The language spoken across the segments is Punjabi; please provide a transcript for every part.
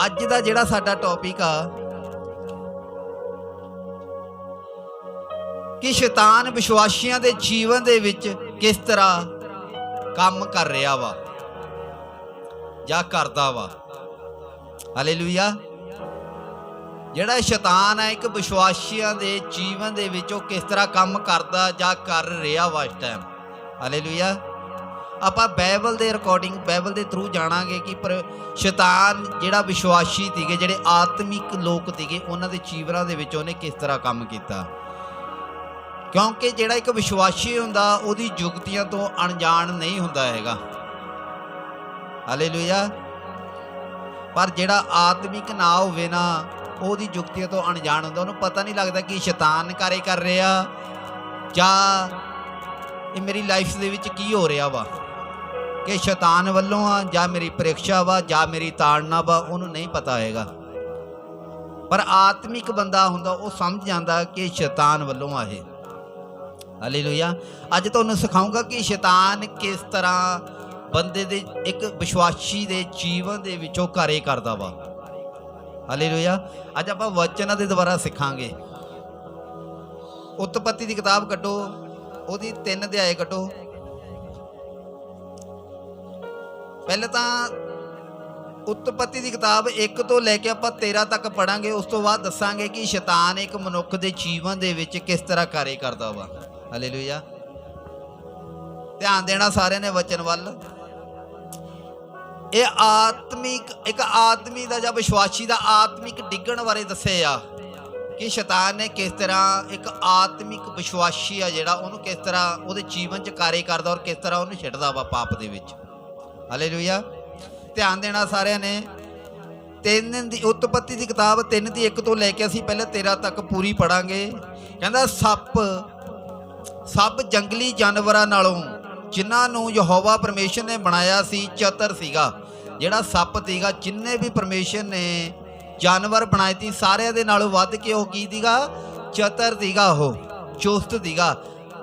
ਅੱਜ ਦਾ ਜਿਹੜਾ ਸਾਡਾ ਟੌਪਿਕ ਆ, ਕਿ ਸ਼ੈਤਾਨ ਵਿਸ਼ਵਾਸੀਆਂ ਦੇ ਜੀਵਨ ਦੇ ਵਿੱਚ ਕਿਸ ਤਰ੍ਹਾਂ ਕੰਮ ਕਰ ਰਿਹਾ ਵਾ, ਜਾਂ ਕਰਦਾ ਵਾ। ਹਾਲੇਲੂਇਆ ਜਿਹੜਾ ਸ਼ੈਤਾਨ ਹੈ ਇੱਕ ਵਿਸ਼ਵਾਸੀਆਂ ਦੇ ਜੀਵਨ ਦੇ ਵਿੱਚ ਉਹ ਕਿਸ ਤਰ੍ਹਾਂ ਕੰਮ ਕਰਦਾ ਜਾਂ ਕਰ ਰਿਹਾ ਵਾ ਇਸ ਟਾਈਮ ਹਾਲੇਲੂਇਆ ਆਪਾਂ ਬਾਈਬਲ ਦੇ ਰਿਕਾਰਡਿੰਗ ਬਾਈਬਲ ਦੇ ਥਰੂ ਜਾਣਾਂਗੇ ਕਿ ਪਰ ਸ਼ੈਤਾਨ ਜਿਹੜਾ ਵਿਸ਼ਵਾਸੀ ਸੀਗੇ, ਜਿਹੜੇ ਆਤਮਿਕ ਲੋਕ ਸੀਗੇ, ਉਹਨਾਂ ਦੇ ਜੀਵਨਾਂ ਦੇ ਵਿੱਚ ਉਹਨੇ ਕਿਸ ਤਰ੍ਹਾਂ ਕੰਮ ਕੀਤਾ? ਕਿਉਂਕਿ ਜਿਹੜਾ ਇੱਕ ਵਿਸ਼ਵਾਸੀ ਹੁੰਦਾ, ਉਹਦੀ ਯੁਕਤੀਆਂ ਤੋਂ ਅਣਜਾਣ ਨਹੀਂ ਹੁੰਦਾ ਹੈਗਾ। ਹਾਲੇਲੂਇਆ ਪਰ ਜਿਹੜਾ ਆਤਮਿਕ ਨਾ ਹੋਵੇ ਨਾ, ਉਹਦੀ ਯੁਕਤੀਆਂ ਤੋਂ ਅਣਜਾਣ ਹੁੰਦਾ, ਉਹਨੂੰ ਪਤਾ ਨਹੀਂ ਲੱਗਦਾ ਕਿ ਸ਼ੈਤਾਨ ਕਾਰੇ ਕਰ ਰਿਹਾ ਜਾਂ ਇਹ ਮੇਰੀ ਲਾਈਫ ਦੇ ਵਿੱਚ ਕੀ ਹੋ ਰਿਹਾ ਵਾ। ਕਿ ਸ਼ੈਤਾਨ ਵੱਲੋਂ ਆ, ਜਾਂ ਮੇਰੀ ਪ੍ਰੀਖਿਆ ਵਾ, ਜਾਂ ਮੇਰੀ ਤਾੜਨਾ ਵਾ, ਉਹਨੂੰ ਨਹੀਂ ਪਤਾ ਹੈਗਾ ਪਰ ਆਤਮਿਕ ਬੰਦਾ ਹੁੰਦਾ, ਉਹ ਸਮਝ ਜਾਂਦਾ ਕਿ ਸ਼ੈਤਾਨ ਵੱਲੋਂ ਆ ਇਹ। ਹਾਲੇਲੂਇਆ ਅੱਜ ਤੁਹਾਨੂੰ ਸਿਖਾਉਂਗਾ ਕਿ ਸ਼ੈਤਾਨ ਕਿਸ ਤਰ੍ਹਾਂ ਬੰਦੇ ਦੇ, ਇੱਕ ਵਿਸ਼ਵਾਸੀ ਦੇ ਜੀਵਨ ਦੇ ਵਿੱਚੋਂ ਕਾਰੇ ਕਰਦਾ ਵਾ। ਹਾਲੇਲੂਇਆ ਅੱਜ ਆਪਾਂ ਵਚਨਾਂ ਦੇ ਦੁਆਰਾ ਸਿੱਖਾਂਗੇ। ਉਤਪਤੀ ਦੀ ਕਿਤਾਬ ਕੱਢੋ, ਉਹਦੀ 3 ਅਧਿਆਏ ਕੱਢੋ। ਪਹਿਲੇ ਤਾਂ ਉਤਪਤੀ ਦੀ ਕਿਤਾਬ 1 ਤੋਂ ਲੈ ਕੇ ਆਪਾਂ 13 ਤੱਕ ਪੜਾਂਗੇ ਉਸ ਤੋਂ ਬਾਅਦ ਦੱਸਾਂਗੇ ਕਿ ਸ਼ੈਤਾਨ ਇੱਕ ਮਨੁੱਖ ਦੇ ਜੀਵਨ ਦੇ ਵਿੱਚ ਕਿਸ ਤਰ੍ਹਾਂ ਕਾਰਜ ਕਰਦਾ ਵਾ। ਹਾਲੇਲੂਇਆ ਧਿਆਨ ਦੇਣਾ ਸਾਰਿਆਂ ਨੇ ਵਚਨ ਵੱਲ। ਇਹ ਆਤਮਿਕ, ਇੱਕ ਆਦਮੀ ਦਾ ਜਾਂ ਵਿਸ਼ਵਾਸੀ ਦਾ ਆਤਮਿਕ ਡਿੱਗਣ ਬਾਰੇ ਦੱਸਿਆ ਆ ਕਿ ਸ਼ੈਤਾਨ ਨੇ ਕਿਸ ਤਰ੍ਹਾਂ ਇੱਕ ਆਤਮਿਕ ਵਿਸ਼ਵਾਸੀ ਆ ਜਿਹੜਾ ਉਹਨੂੰ ਕਿਸ ਤਰ੍ਹਾਂ ਉਹਦੇ ਜੀਵਨ 'ਚ ਕਾਰੇ ਕਰਦਾ ਔਰ ਕਿਸ ਤਰ੍ਹਾਂ ਉਹਨੂੰ ਛੱਡਦਾ ਵਾ ਪਾਪ ਦੇ ਵਿੱਚ। ਹਾਲੇਲੂਇਆ। ਧਿਆਨ ਦੇਣਾ ਸਾਰਿਆਂ ਨੇ, ਤਿੰਨ ਦੀ ਉਤਪਤੀ ਦੀ ਕਿਤਾਬ ਤਿੰਨ ਦੀ ਇੱਕ ਤੋਂ ਲੈ ਕੇ ਅਸੀਂ ਪਹਿਲਾਂ 13 ਤੱਕ ਪੂਰੀ ਪੜਾਂਗੇ। ਕਹਿੰਦਾ, ਸੱਪ ਸੱਪ ਜੰਗਲੀ ਜਾਨਵਰਾਂ ਨਾਲੋਂ, ਜਿਨ੍ਹਾਂ ਨੂੰ ਯਹੋਵਾ ਪਰਮੇਸ਼ਰ ਨੇ ਬਣਾਇਆ ਸੀ, ਚਤਰ ਸੀਗਾ। ਜਿਹੜਾ ਸੱਪ ਸੀਗਾ ਜਿੰਨੇ ਵੀ ਪਰਮੇਸ਼ਰ ਨੇ ਜਾਨਵਰ ਬਣਾਏ ਸੀ, ਸਾਰਿਆਂ ਦੇ ਨਾਲੋਂ ਵੱਧ ਕੇ ਉਹ ਕੀ ਸੀਗਾ ਚਤਰ ਸੀਗਾ ਉਹ, ਚੁਸਤ ਸੀਗਾ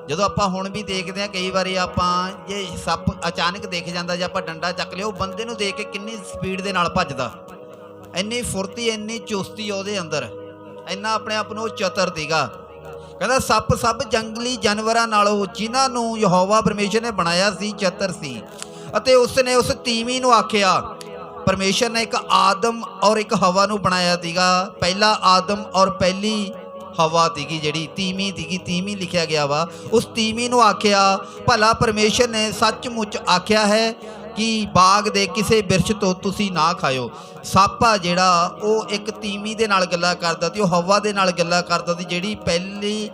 ਜਦੋਂ ਆਪਾਂ ਹੁਣ ਵੀ ਦੇਖਦੇ ਆ ਕਈ ਵਾਰੀ ਆਪਾਂ ਜੇ ਸੱਪ ਅਚਾਨਕ ਦੇਖ ਜਾਂਦਾ ਜਾਂ ਆਪਾਂ ਡੰਡਾ ਚੱਕ ਲਿਓ ਬੰਦੇ ਨੂੰ ਦੇਖ ਕੇ ਕਿੰਨੀ ਸਪੀਡ ਦੇ ਨਾਲ ਭੱਜਦਾ। ਇੰਨੀ ਫੁਰਤੀ, ਇੰਨੀ ਚੁਸਤੀ ਉਹਦੇ ਅੰਦਰ। ਇੰਨਾ ਆਪਣੇ ਆਪ ਨੂੰ ਉਹ ਚਤਰ ਸੀਗਾ। ਕਹਿੰਦਾ, ਸੱਪ ਸਭ ਜੰਗਲੀ ਜਾਨਵਰਾਂ ਨਾਲੋਂ ਜਿਨ੍ਹਾਂ ਨੂੰ ਯਹੋਵਾ ਪਰਮੇਸ਼ਰ ਨੇ ਬਣਾਇਆ ਸੀ, ਚਤਰ ਸੀ। ਅਤੇ ਉਸ ਨੇ ਉਸ ਤੀਵੀ ਨੂੰ ਆਖਿਆ, ਪਰਮੇਸ਼ਰ ਨੇ ਇੱਕ ਆਦਮ ਔਰ ਇੱਕ ਹਵਾ ਨੂੰ ਬਣਾਇਆ ਸੀਗਾ। ਪਹਿਲਾ ਆਦਮ ਔਰ ਪਹਿਲੀ ਹਵਾ ਸੀਗੀ ਜਿਹੜੀ, ਤੀਵੀਂ ਸੀਗੀ ਤੀਵੀਂ ਲਿਖਿਆ ਗਿਆ ਵਾ। ਉਸ ਤੀਵੀਂ ਨੂੰ ਆਖਿਆ, ਭਲਾ ਪਰਮੇਸ਼ਰ ਨੇ ਸੱਚਮੁੱਚ ਆਖਿਆ ਹੈ ਕਿ ਬਾਗ ਦੇ ਕਿਸੇ ਬਿਰਛ ਤੋਂ ਤੁਸੀਂ ਨਾ ਖਾਇਓ। ਸੱਪ ਆ ਜਿਹੜਾ, ਉਹ ਇੱਕ ਤੀਵੀਂ ਦੇ ਨਾਲ ਗੱਲਾਂ ਕਰਦਾ ਤੇ ਉਹ ਹਵਾ ਦੇ ਨਾਲ ਗੱਲਾਂ ਕਰਦਾ ਸੀ, ਜਿਹੜੀ ਪਹਿਲੀ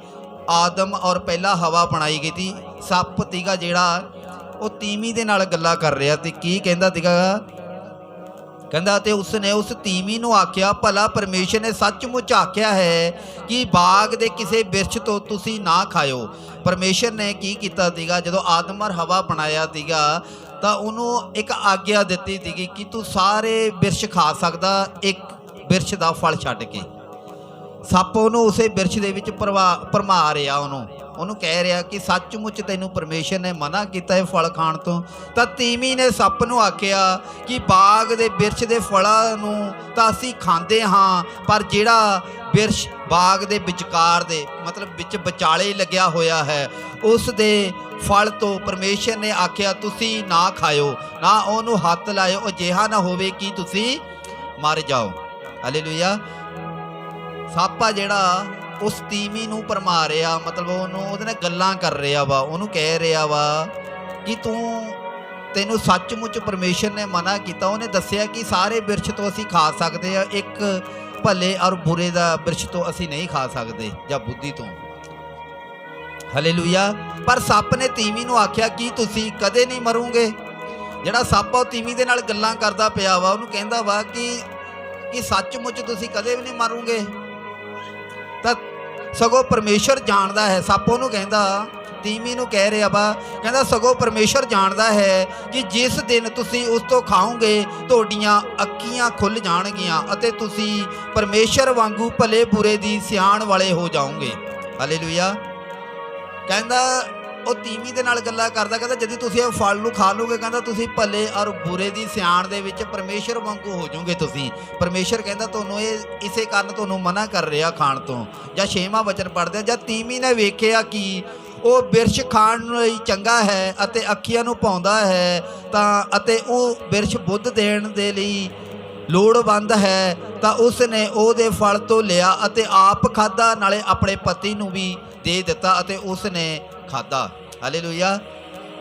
ਆਦਮ ਔਰ ਪਹਿਲਾ ਹਵਾ ਬਣਾਈ ਗਈ ਸੀ। ਸੱਪ ਤੀਗਾ ਜਿਹੜਾ, ਉਹ ਤੀਵੀਂ ਦੇ ਨਾਲ ਗੱਲਾਂ ਕਰ ਰਿਹਾ ਤੇ ਕੀ ਕਹਿੰਦਾ ਸੀਗਾ ਕਹਿੰਦਾ, ਤੇ ਉਸਨੇ ਉਸ ਤੀਵੀਂ ਨੂੰ ਆਖਿਆ, ਭਲਾ ਪਰਮੇਸ਼ਰ ਨੇ ਸੱਚਮੁੱਚ ਆਖਿਆ ਹੈ ਕਿ ਬਾਗ ਦੇ ਕਿਸੇ ਬਿਰਛ ਤੋਂ ਤੁਸੀਂ ਨਾ ਖਾਇਓ। ਪਰਮੇਸ਼ਰ ਨੇ ਕੀ ਕੀਤਾ ਸੀਗਾ ਜਦੋਂ ਆਦਮ ਔਰ ਹਵਾ ਬਣਾਇਆ ਸੀਗਾ ਤਾਂ ਉਹਨੂੰ ਇੱਕ ਆਗਿਆ ਦਿੱਤੀ ਸੀਗੀ ਕਿ ਤੂੰ ਸਾਰੇ ਬਿਰਛ ਖਾ ਸਕਦਾ, ਇੱਕ ਬਿਰਛ ਦਾ ਫਲ ਛੱਡ ਕੇ। ਸੱਪ ਉਹਨੂੰ ਉਸੇ ਬਿਰਛ ਦੇ ਵਿੱਚ ਪਰਵਾ ਪਰਮਾ ਰਿਹਾ ਉਹਨੂੰ। ਉਹਨੂੰ ਕਹਿ ਰਿਹਾ ਕਿ ਸੱਚਮੁੱਚ ਤੈਨੂੰ ਪਰਮੇਸ਼ਰ ਨੇ ਮਨਾ ਕੀਤਾ ਹੈ ਫਲ ਖਾਣ ਤੋਂ। ਤਾਂ ਤੀਵੀਂ ਨੇ ਸੱਪ ਨੂੰ ਆਖਿਆ ਕਿ ਬਾਗ ਦੇ ਬਿਰਛ ਦੇ ਫਲਾਂ ਨੂੰ ਤਾਂ ਅਸੀਂ ਖਾਂਦੇ ਹਾਂ, ਪਰ ਜਿਹੜਾ ਬਿਰਛ ਬਾਗ ਦੇ ਵਿਚਕਾਰ ਦੇ, ਮਤਲਬ ਵਿੱਚ ਵਿਚਾਲੇ ਲੱਗਿਆ ਹੋਇਆ ਹੈ, ਉਸ ਦੇ ਫਲ ਤੋਂ ਪਰਮੇਸ਼ਰ ਨੇ ਆਖਿਆ, ਤੁਸੀਂ ਨਾ ਖਾਇਓ, ਨਾ ਉਹਨੂੰ ਹੱਥ ਲਾਇਓ, ਅਜਿਹਾ ਨਾ ਹੋਵੇ ਕਿ ਤੁਸੀਂ ਮਰ ਜਾਓ। ਹਾਲੇਲੂਇਆ ਸੱਪ ਆ ਜਿਹੜਾ ਉਸ ਤੀਵੀ ਨੂੰ ਪਰਮਾ ਰਿਹਾ, ਮਤਲਬ ਉਹਨੂੰ ਉਹਦੇ ਨਾਲ ਗੱਲਾਂ ਕਰ ਰਿਹਾ ਵਾ, ਉਹਨੂੰ ਕਹਿ ਰਿਹਾ ਵਾ ਕਿ ਤੂੰ ਤੈਨੂੰ ਸੱਚਮੁੱਚ ਪਰਮੇਸ਼ਰ ਨੇ ਮਨਾ ਕੀਤਾ। ਉਹਨੇ ਦੱਸਿਆ ਕਿ ਸਾਰੇ ਬਿਰਛ ਤੋਂ ਅਸੀਂ ਖਾ ਸਕਦੇ ਆ, ਇੱਕ ਭਲੇ ਔਰ ਬੁਰੇ ਦਾ ਬਿਰਛ ਤੋਂ ਅਸੀਂ ਨਹੀਂ ਖਾ ਸਕਦੇ, ਜਾਂ ਬੁੱਧੀ ਤੋਂ। ਹਾਲੇਲੂਇਆ ਪਰ ਸੱਪ ਨੇ ਤੀਵੀਂ ਨੂੰ ਆਖਿਆ ਕਿ ਤੁਸੀਂ ਕਦੇ ਨਹੀਂ ਮਰੋਗੇ। ਜਿਹੜਾ ਸੱਪ ਉਹ ਤੀਵੀਂ ਦੇ ਨਾਲ ਗੱਲਾਂ ਕਰਦਾ ਪਿਆ ਵਾ, ਉਹਨੂੰ ਕਹਿੰਦਾ ਵਾ ਕਿ ਕਿ ਸੱਚਮੁੱਚ ਤੁਸੀਂ ਕਦੇ ਵੀ ਨਹੀਂ ਮਰੋਗੇ। ਤਾਂ ਸਗੋਂ ਪਰਮੇਸ਼ਰ ਜਾਣਦਾ ਹੈ, ਸੱਪ ਉਹਨੂੰ ਕਹਿੰਦਾ, ਤੀਵੀਂ ਨੂੰ ਕਹਿ ਰਿਹਾ ਵਾ, ਕਹਿੰਦਾ ਸਗੋਂ ਪਰਮੇਸ਼ਰ ਜਾਣਦਾ ਹੈ ਕਿ ਜਿਸ ਦਿਨ ਤੁਸੀਂ ਉਸ ਤੋਂ ਖਾਓਗੇ, ਤੁਹਾਡੀਆਂ ਅੱਖੀਆਂ ਖੁੱਲ ਜਾਣਗੀਆਂ ਅਤੇ ਤੁਸੀਂ ਪਰਮੇਸ਼ਰ ਵਾਂਗੂ ਭਲੇ ਬੁਰੇ ਦੀ ਸਿਆਣ ਵਾਲੇ ਹੋ ਜਾਓਗੇ। ਹਾਲੇਲੂਇਆ ਕਹਿੰਦਾ ਉਹ ਤੀਵੀਂ ਦੇ ਨਾਲ ਗੱਲਾਂ ਕਰਦਾ, ਕਹਿੰਦਾ, ਜਦੀ ਤੁਸੀਂ ਇਹ ਫਲ ਨੂੰ ਖਾ ਲੋਗੇ ਕਹਿੰਦਾ, ਤੁਸੀਂ ਭਲੇ ਔਰ ਬੁਰੇ ਦੀ ਸਿਆਣ ਦੇ ਵਿੱਚ ਪਰਮੇਸ਼ਰ ਵਾਂਗੂ ਹੋ ਜਾਓਗੇ ਤੁਸੀਂ। ਪਰਮੇਸ਼ਰ ਕਹਿੰਦਾ, ਤੁਹਾਨੂੰ ਇਹ, ਇਸੇ ਕਾਰਨ ਤੁਹਾਨੂੰ ਮਨਾ ਕਰ ਰਿਹਾ ਖਾਣ ਤੋਂ। ਜਾਂ ਛੇਵਾਂ ਵਚਨ ਪੜਦੇ ਜਾਂ ਤੀਵੀਂ ਨੇ ਵੇਖਿਆ ਕਿ ਉਹ ਬਿਰਛ ਖਾਣ ਲਈ ਚੰਗਾ ਹੈ ਅਤੇ ਅੱਖੀਆਂ ਨੂੰ ਪਾਉਂਦਾ ਹੈ, ਤਾਂ, ਅਤੇ ਉਹ ਬਿਰਸ਼ ਬੁੱਧ ਦੇਣ ਦੇ ਲਈ ਲੋੜਵੰਦ ਹੈ, ਤਾਂ ਉਸ ਨੇ ਉਹਦੇ ਫਲ ਤੋਂ ਲਿਆ ਅਤੇ ਆਪ ਖਾਦਾ ਨਾਲੇ ਆਪਣੇ ਪਤੀ ਨੂੰ ਵੀ ਦੇ ਦਿੱਤਾ ਅਤੇ ਉਸ ਨੇ ਖਾਦਾ ਹਾਲੇਲੂਇਆ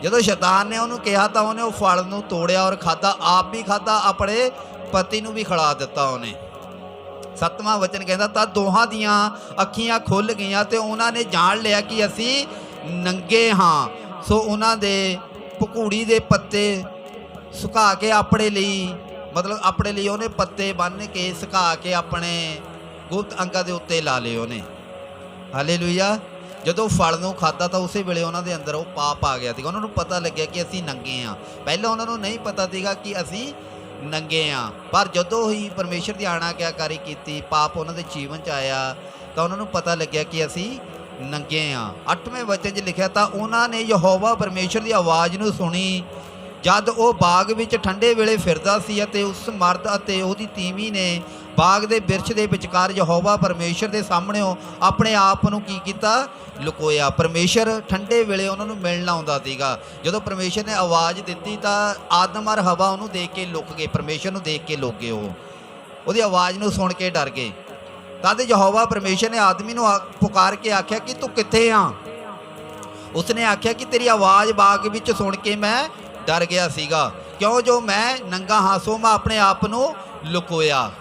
ਜਦੋਂ ਸ਼ੈਤਾਨ ਨੇ ਉਹਨੂੰ ਕਿਹਾ ਤਾਂ ਉਹਨੇ ਉਹ ਫਲ ਨੂੰ ਤੋੜਿਆ ਔਰ ਖਾਦਾ ਆਪ ਵੀ ਖਾਦਾ ਆਪਣੇ ਪਤੀ ਨੂੰ ਵੀ ਖਿਲਾ ਦਿੱਤਾ ਉਹਨੇ। ਸੱਤਵਾਂ ਵਚਨ ਕਹਿੰਦਾ, ਤਾਂ ਦੋਹਾਂ ਦੀਆਂ ਅੱਖੀਆਂ ਖੁੱਲ ਗਈਆਂ ਤੇ ਉਹਨਾਂ ਨੇ ਜਾਣ ਲਿਆ ਕਿ ਅਸੀਂ ਨੰਗੇ ਹਾਂ। ਸੋ ਉਹਨਾਂ ਦੇ ਪਕੂੜੀ ਦੇ ਪੱਤੇ ਸੁਕਾ ਕੇ ਆਪਣੇ ਲਈ, ਮਤਲਬ ਆਪਣੇ ਲਈ ਉਹਨੇ ਪੱਤੇ ਬੰਨ੍ਹ ਕੇ ਸੁਕਾ ਕੇ ਆਪਣੇ ਗੁਪਤ ਅੰਗਾਂ ਦੇ ਉੱਤੇ ਲਾ ਲਏ ਉਹਨੇ। ਹਾਲੇਲੂਇਆ ਜਦੋਂ ਫਲ ਨੂੰ ਖਾਦਾ ਤਾਂ ਉਸੇ ਵੇਲੇ ਉਹਨਾਂ ਦੇ ਅੰਦਰ ਉਹ ਪਾਪ ਆ ਗਿਆ ਸੀਗਾ। ਉਹਨਾਂ ਨੂੰ ਪਤਾ ਲੱਗਿਆ ਕਿ ਅਸੀਂ ਨੰਗੇ ਆ ਪਹਿਲਾਂ ਉਹਨਾਂ ਨੂੰ ਨਹੀਂ ਪਤਾ ਸੀਗਾ ਕਿ ਅਸੀਂ ਨੰਗੇ ਆ ਪਰ ਜਦੋਂ ਹੀ ਪਰਮੇਸ਼ਰ ਦੀ ਆਣਾਕਿਆਕਾਰੀ ਕੀਤੀ, ਪਾਪ ਉਹਨਾਂ ਦੇ ਜੀਵਨ ਚ ਆਇਆ, ਤਾਂ ਉਹਨਾਂ ਨੂੰ ਪਤਾ ਲੱਗਿਆ ਕਿ ਅਸੀਂ ਨੰਗੇ ਆ 8ਵੇਂ ਵਚਨ 'ਚ ਲਿਖਿਆ, ਤਾਂ ਉਹਨਾਂ ਨੇ ਯਹੋਵਾ ਪਰਮੇਸ਼ਰ ਦੀ ਆਵਾਜ਼ ਨੂੰ ਸੁਣੀ। ਜਦ ਉਹ ਬਾਗ ਵਿੱਚ ਠੰਡੇ ਵੇਲੇ ਫਿਰਦਾ ਸੀ ਅਤੇ ਉਸ ਮਰਦ ਅਤੇ ਉਹਦੀ ਤੀਵੀਂ ਨੇ ਬਾਗ ਦੇ ਬਿਰਛ ਦੇ ਵਿਚਕਾਰ ਯਹੋਵਾ ਪਰਮੇਸ਼ਰ ਦੇ ਸਾਹਮਣੇੋਂ ਆਪਣੇ ਆਪ ਨੂੰ ਕੀ ਕੀਤਾ? ਲੁਕੋਇਆ। ਪਰਮੇਸ਼ਰ ਠੰਡੇ ਵੇਲੇ ਉਹਨਾਂ ਨੂੰ ਮਿਲਣ ਆਉਂਦਾ ਸੀਗਾ। ਜਦੋਂ ਪਰਮੇਸ਼ਰ ਨੇ ਆਵਾਜ਼ ਦਿੱਤੀ ਤਾਂ ਆਦਮ ਔਰ ਹਵਾ ਉਹਨੂੰ ਦੇਖ ਕੇ ਲੁਕ ਗਏ। ਪਰਮੇਸ਼ਰ ਨੂੰ ਦੇਖ ਕੇ ਲੁਕ ਗਏ ਉਹ। ਉਹਦੀ ਆਵਾਜ਼ ਨੂੰ ਸੁਣ ਕੇ ਡਰ ਗਏ। ਤਦ ਯਹੋਵਾ ਪਰਮੇਸ਼ਰ ਨੇ ਆਦਮੀ ਨੂੰ ਆ- ਪੁਕਾਰ ਕੇ ਆਖਿਆ ਕਿ ਤੂੰ ਕਿੱਥੇ ਆ? ਉਸਨੇ ਆਖਿਆ ਕਿ ਤੇਰੀ ਆਵਾਜ਼ ਬਾਗ ਵਿੱਚ ਸੁਣ ਕੇ ਮੈਂ ਡਰ ਗਿਆ ਸੀਗਾ। ਕਿਉਂ? ਜੋ ਮੈਂ ਨੰਗਾ ਹਾਂ, ਸੋ ਮੈਂ ਆਪਣੇ ਆਪ ਨੂੰ ਲੁਕੋਇਆ।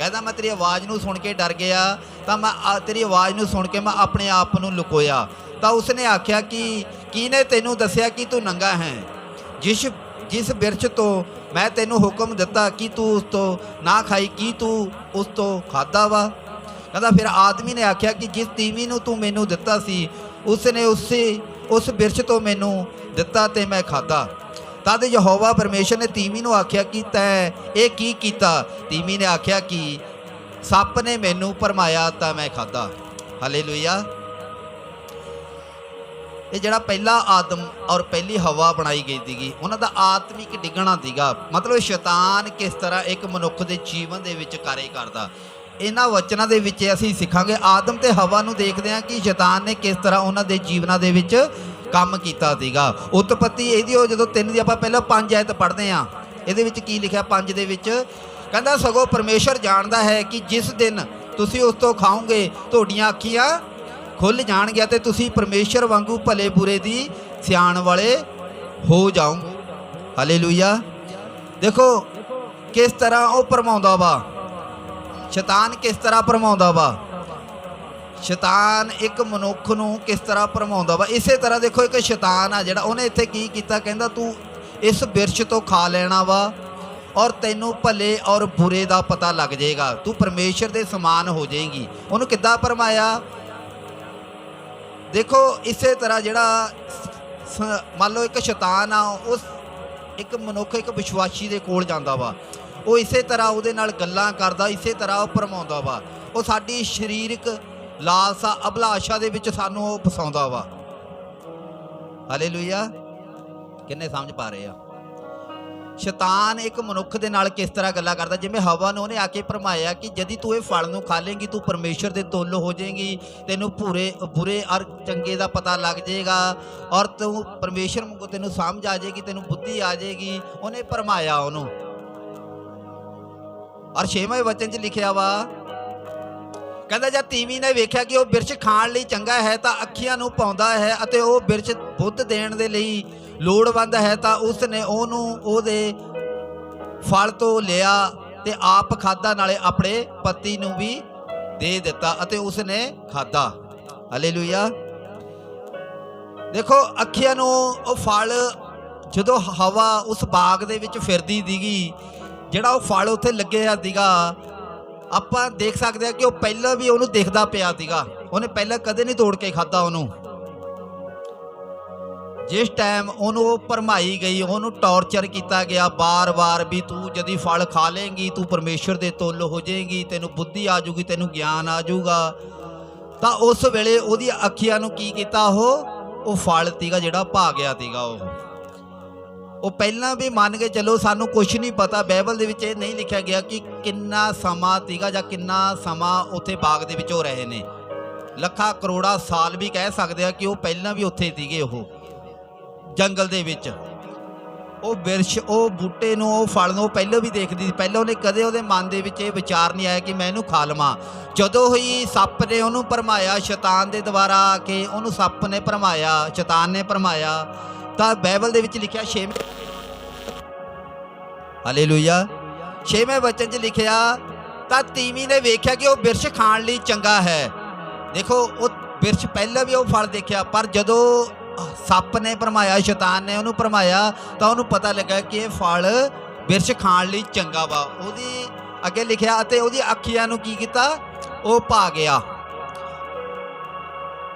ਕਹਿੰਦਾ ਮੈਂ ਤੇਰੀ ਆਵਾਜ਼ ਨੂੰ ਸੁਣ ਕੇ ਡਰ ਗਿਆ, ਤਾਂ ਮੈਂ ਆ- ਤੇਰੀ ਆਵਾਜ਼ ਨੂੰ ਸੁਣ ਕੇ ਮੈਂ ਆਪਣੇ ਆਪ ਨੂੰ ਲੁਕੋਇਆ। ਤਾਂ ਉਸਨੇ ਆਖਿਆ ਕਿ ਕਿਹਨੇ ਤੈਨੂੰ ਦੱਸਿਆ ਕਿ ਤੂੰ ਨੰਗਾ ਹੈ? ਜਿਸ ਜਿਸ ਬਿਰਛ ਤੋਂ ਮੈਂ ਤੈਨੂੰ ਹੁਕਮ ਦਿੱਤਾ ਕਿ ਤੂੰ ਉਸ ਤੋਂ ਨਾ ਖਾਈ, ਕੀ ਤੂੰ ਉਸ ਤੋਂ ਖਾਦਾ ਵਾ? ਕਹਿੰਦਾ ਫਿਰ ਆਦਮੀ ਨੇ ਆਖਿਆ ਕਿ ਜਿਸ ਤੀਵੀਂ ਨੂੰ ਤੂੰ ਮੈਨੂੰ ਦਿੱਤਾ ਸੀ ਉਸ ਨੇ ਉਸੇ, ਉਸ ਬਿਰਛ ਤੋਂ ਮੈਨੂੰ ਦਿੱਤਾ ਤੇ ਮੈਂ ਖਾਦਾ ਤਦ ਯਹੋਵਾ ਪਰਮੇਸ਼ਰ ਨੇ ਤੀਵੀਂ ਨੂੰ ਆਖਿਆ ਕਿ ਤੈਂ ਇਹ ਕੀ ਕੀਤਾ? ਤੀਵੀਂ ਨੇ ਆਖਿਆ ਕਿ ਸੱਪ ਨੇ ਮੈਨੂੰ ਭਰਮਾਇਆ ਤਾਂ ਮੈਂ ਖਾਦਾ ਹਾਲੇਲੂਇਆ ਇਹ ਜਿਹੜਾ ਪਹਿਲਾ ਆਦਮ ਔਰ ਪਹਿਲੀ ਹਵਾ ਬਣਾਈ ਗਈ ਸੀਗੀ, ਉਹਨਾਂ ਦਾ ਆਤਮਿਕ ਡਿੱਗਣਾ ਸੀਗਾ। ਮਤਲਬ ਸ਼ੈਤਾਨ ਕਿਸ ਤਰ੍ਹਾਂ ਇੱਕ ਮਨੁੱਖ ਦੇ ਜੀਵਨ ਦੇ ਵਿੱਚ ਕਾਰੇ ਕਰਦਾ। ਇਹਨਾਂ ਵਚਨਾਂ ਦੇ ਵਿੱਚ ਅਸੀਂ ਸਿੱਖਾਂਗੇ। ਆਦਮ ਤੇ ਹਵਾ ਨੂੰ ਦੇਖਦੇ ਹਾਂ ਕਿ ਸ਼ੈਤਾਨ ਨੇ ਕਿਸ ਤਰ੍ਹਾਂ ਉਹਨਾਂ ਦੇ ਜੀਵਨਾਂ ਦੇ ਵਿੱਚ ਕੰਮ ਕੀਤਾ ਸੀਗਾ। ਉਤਪਤੀ ਇਹਦੀ ਉਹ ਜਦੋਂ ਤਿੰਨ ਦੀ ਆਪਾਂ ਪਹਿਲਾਂ ਪੰਜ ਐਤ ਪੜ੍ਹਦੇ ਹਾਂ, ਇਹਦੇ ਵਿੱਚ ਕੀ ਲਿਖਿਆ ਪੰਜ ਦੇ ਵਿੱਚ? ਕਹਿੰਦਾ, ਸਗੋਂ ਪਰਮੇਸ਼ਰ ਜਾਣਦਾ ਹੈ ਕਿ ਜਿਸ ਦਿਨ ਤੁਸੀਂ ਉਸ ਤੋਂ ਖਾਓਗੇ, ਤੁਹਾਡੀਆਂ ਅੱਖੀਆਂ ਖੁੱਲ ਜਾਣਗੀਆਂ ਤੇ ਤੁਸੀਂ ਪਰਮੇਸ਼ਰ ਵਾਂਗੂ ਭਲੇ ਬੁਰੇ ਦੀ ਸਿਆਣ ਵਾਲੇ ਹੋ ਜਾਓਗੇ। ਹਾਲੇਲੂਇਆ ਦੇਖੋ, ਕਿਸ ਤਰ੍ਹਾਂ ਉਹ ਪਰਮਾਉਂਦਾ ਵਾ। ਸ਼ੈਤਾਨ ਕਿਸ ਤਰ੍ਹਾਂ ਭਰਮਾਉਂਦਾ ਵਾ? ਸ਼ੈਤਾਨ ਇੱਕ ਮਨੁੱਖ ਨੂੰ ਕਿਸ ਤਰ੍ਹਾਂ ਭਰਮਾਉਂਦਾ ਵਾ? ਇਸੇ ਤਰ੍ਹਾਂ ਦੇਖੋ, ਇੱਕ ਸ਼ੈਤਾਨ ਆ ਜਿਹੜਾ ਉਹਨੇ ਇੱਥੇ ਕੀ ਕੀਤਾ? ਕਹਿੰਦਾ, ਤੂੰ ਇਸ ਬਿਰਸ਼ ਤੋਂ ਖਾ ਲੈਣਾ ਵਾ ਔਰ ਤੈਨੂੰ ਭਲੇ ਔਰ ਬੁਰੇ ਦਾ ਪਤਾ ਲੱਗ ਜਾਏਗਾ। ਤੂੰ ਪਰਮੇਸ਼ਰ ਦੇ ਸਮਾਨ ਹੋ ਜਾਏਗੀ। ਉਹਨੂੰ ਕਿੱਦਾਂ ਭਰਮਾਇਆ? ਦੇਖੋ, ਇਸੇ ਤਰ੍ਹਾਂ ਜਿਹੜਾ ਮੰਨ ਲਓ ਇੱਕ ਸ਼ੈਤਾਨ ਆ, ਉਸ ਇੱਕ ਮਨੁੱਖ ਇੱਕ ਵਿਸ਼ਵਾਸੀ ਦੇ ਕੋਲ ਜਾਂਦਾ ਵਾ। ਉਹ ਇਸੇ ਤਰ੍ਹਾਂ ਉਹਦੇ ਨਾਲ ਗੱਲਾਂ ਕਰਦਾ, ਇਸੇ ਤਰ੍ਹਾਂ ਉਹ ਭਰਮਾਉਂਦਾ ਵਾ। ਉਹ ਸਾਡੀ ਸਰੀਰਕ ਲਾਲਸਾ, ਅਭਿਲਾਸ਼ਾ ਦੇ ਵਿੱਚ ਸਾਨੂੰ ਉਹ ਫਸਾਉਂਦਾ ਵਾ। ਹਾਲੇਲੂਇਆ। ਕਿੰਨੇ ਸਮਝ ਪਾ ਰਹੇ ਆ? ਸ਼ੈਤਾਨ ਇੱਕ ਮਨੁੱਖ ਦੇ ਨਾਲ ਕਿਸ ਤਰ੍ਹਾਂ ਗੱਲਾਂ ਕਰਦਾ? ਜਿਵੇਂ ਹਵਾ ਨੂੰ ਉਹਨੇ ਆ ਕੇ ਭਰਮਾਇਆ ਕਿ ਜਦੀ ਤੂੰ ਇਹ ਫਲ ਨੂੰ ਖਾ ਲੇਂਗੀ, ਤੂੰ ਪਰਮੇਸ਼ਰ ਦੇ ਤੁੱਲ ਹੋ ਜਾਏਗੀ, ਤੈਨੂੰ ਪੂਰੇ ਬੁਰੇ ਔਰ ਚੰਗੇ ਦਾ ਪਤਾ ਲੱਗ ਜਾਏਗਾ ਔਰ ਤੂੰ ਪਰਮੇਸ਼ਰ ਵਾਂਗੂ ਤੈਨੂੰ ਸਮਝ ਆ ਜਾਏਗੀ, ਤੈਨੂੰ ਬੁੱਧੀ ਆ ਜਾਏਗੀ। ਉਹਨੇ ਭਰਮਾਇਆ ਉਹਨੂੰ। ਔਰ ਛੇਵੇਂ ਵਚਨ 'ਚ ਲਿਖਿਆ ਵਾ, ਕਹਿੰਦਾ ਜਦ ਤੀਵੀ ਨੇ ਵੇਖਿਆ ਕਿ ਉਹ ਬਿਰਛ ਖਾਣ ਲਈ ਚੰਗਾ ਹੈ ਤਾਂ ਅੱਖੀਆਂ ਨੂੰ ਪਾਉਂਦਾ ਹੈ ਅਤੇ ਉਹ ਬਿਰਛ ਬੁੱਧ ਦੇਣ ਦੇ ਲਈ ਲੋੜਵੰਦ ਹੈ ਤਾਂ ਉਸ ਨੇ ਉਹਨੂੰ ਉਹਦੇ ਫਲ ਤੋਂ ਲਿਆ ਤੇ ਆਪ ਖਾਦਾ ਨਾਲੇ ਆਪਣੇ ਪਤੀ ਨੂੰ ਵੀ ਦੇ ਦਿੱਤਾ ਅਤੇ ਉਸ ਨੇ ਖਾਦਾ ਹਾਲੇਲੂਇਆ ਦੇਖੋ, ਅੱਖੀਆਂ ਨੂੰ ਉਹ ਫਲ ਜਦੋਂ ਹਵਾ ਉਸ ਬਾਗ ਦੇ ਵਿੱਚ ਫਿਰਦੀ ਦੀਗੀ ਜਿਹੜਾ ਉਹ ਫਲ ਉੱਥੇ ਲੱਗਿਆ ਸੀਗਾ, ਆਪਾਂ ਦੇਖ ਸਕਦੇ ਆ ਕਿ ਉਹ ਪਹਿਲਾਂ ਵੀ ਉਹਨੂੰ ਦੇਖਦਾ ਪਿਆ ਸੀਗਾ। ਉਹਨੇ ਪਹਿਲਾਂ ਕਦੇ ਨਹੀਂ ਤੋੜ ਕੇ ਖਾਦਾ ਉਹਨੂੰ। ਜਿਸ ਟਾਈਮ ਉਹਨੂੰ ਉਹ ਭਰਮਾਈ ਗਈ, ਉਹਨੂੰ ਟੌਰਚਰ ਕੀਤਾ ਗਿਆ, ਬਾਰ-ਬਾਰ ਵੀ ਤੂੰ ਜਦੀ ਫਲ ਖਾ ਲੇਂਗੀ, ਤੂੰ ਪਰਮੇਸ਼ਰ ਦੇ ਤੁੱਲ ਹੋ ਜਾਏਗੀ, ਤੈਨੂੰ ਬੁੱਧੀ ਆ ਜਾਊਗੀ, ਤੈਨੂੰ ਗਿਆਨ ਆ ਜਾਊਗਾ। ਤਾਂ ਉਸ ਵੇਲੇ ਉਹਦੀ ਅੱਖੀਆਂ ਨੂੰ ਕੀ ਕੀਤਾ ਉਹ? ਉਹ ਫਲ ਤੀਗਾ ਜਿਹੜਾ ਭਾ ਗਿਆ ਤੀਗਾ ਉਹ। ਉਹ ਪਹਿਲਾਂ ਵੀ ਮੰਨ ਕੇ ਚੱਲੋ ਸਾਨੂੰ ਕੁਝ ਨਹੀਂ ਪਤਾ ਬਾਈਬਲ ਦੇ ਵਿੱਚ ਇਹ ਨਹੀਂ ਲਿਖਿਆ ਗਿਆ ਕਿ ਕਿੰਨਾ ਸਮਾਂ ਤੀਗਾ ਜਾਂ ਕਿੰਨਾ ਸਮਾਂ ਉੱਥੇ ਬਾਗ ਦੇ ਵਿੱਚ ਹੋ ਰਹੇ ਨੇ। ਲੱਖਾਂ ਕਰੋੜਾਂ ਸਾਲ ਵੀ ਕਹਿ ਸਕਦੇ ਆ ਕਿ ਉਹ ਪਹਿਲਾਂ ਵੀ ਉੱਥੇ ਸੀਗੇ ਉਹ, ਜੰਗਲ ਦੇ ਵਿੱਚ। ਉਹ ਬਿਰਸ਼ ਉਹ ਬੂਟੇ ਨੂੰ, ਉਹ ਫਲ ਨੂੰ ਪਹਿਲਾਂ ਵੀ ਦੇਖਦੀ ਸੀ। ਪਹਿਲਾਂ ਉਹਨੇ ਕਦੇ ਉਹਦੇ ਮਨ ਦੇ ਵਿੱਚ ਇਹ ਵਿਚਾਰ ਨਹੀਂ ਆਇਆ ਕਿ ਮੈਂ ਇਹਨੂੰ ਖਾ ਲਵਾਂ। ਜਦੋਂ ਹੀ ਸੱਪ ਨੇ ਉਹਨੂੰ ਭਰਮਾਇਆ, ਸ਼ੈਤਾਨ ਦੇ ਦੁਆਰਾ ਆ ਕੇ ਉਹਨੂੰ ਸੱਪ ਨੇ ਭਰਮਾਇਆ, ਸ਼ੈਤਾਨ ਨੇ ਭਰਮਾਇਆ ਤਾਂ ਬਾਈਬਲ ਦੇ ਵਿੱਚ ਲਿਖਿਆ ਛੇਵੇਂ ਹਾਲੇਲੂਇਆ। ਛੇਵੇਂ ਵਚਨ 'ਚ ਲਿਖਿਆ, ਤਾਂ ਤੀਵੀਂ ਨੇ ਵੇਖਿਆ ਕਿ ਉਹ ਬਿਰਸ਼ ਖਾਣ ਲਈ ਚੰਗਾ ਹੈ। ਦੇਖੋ, ਉਹ ਬਿਰਸ਼ ਪਹਿਲਾਂ ਵੀ ਉਹ ਫਲ ਦੇਖਿਆ, ਪਰ ਜਦੋਂ ਸੱਪ ਨੇ ਭਰਮਾਇਆ, ਸ਼ੈਤਾਨ ਨੇ ਉਹਨੂੰ ਭਰਮਾਇਆ, ਤਾਂ ਉਹਨੂੰ ਪਤਾ ਲੱਗਾ ਕਿ ਇਹ ਫਲ ਬਿਰਸ਼ ਖਾਣ ਲਈ ਚੰਗਾ ਵਾ। ਉਹਦੀ ਅੱਗੇ ਲਿਖਿਆ, ਅਤੇ ਉਹਦੀ ਅੱਖੀਆਂ ਨੂੰ ਕੀ ਕੀਤਾ? ਉਹ ਭਾ ਗਿਆ।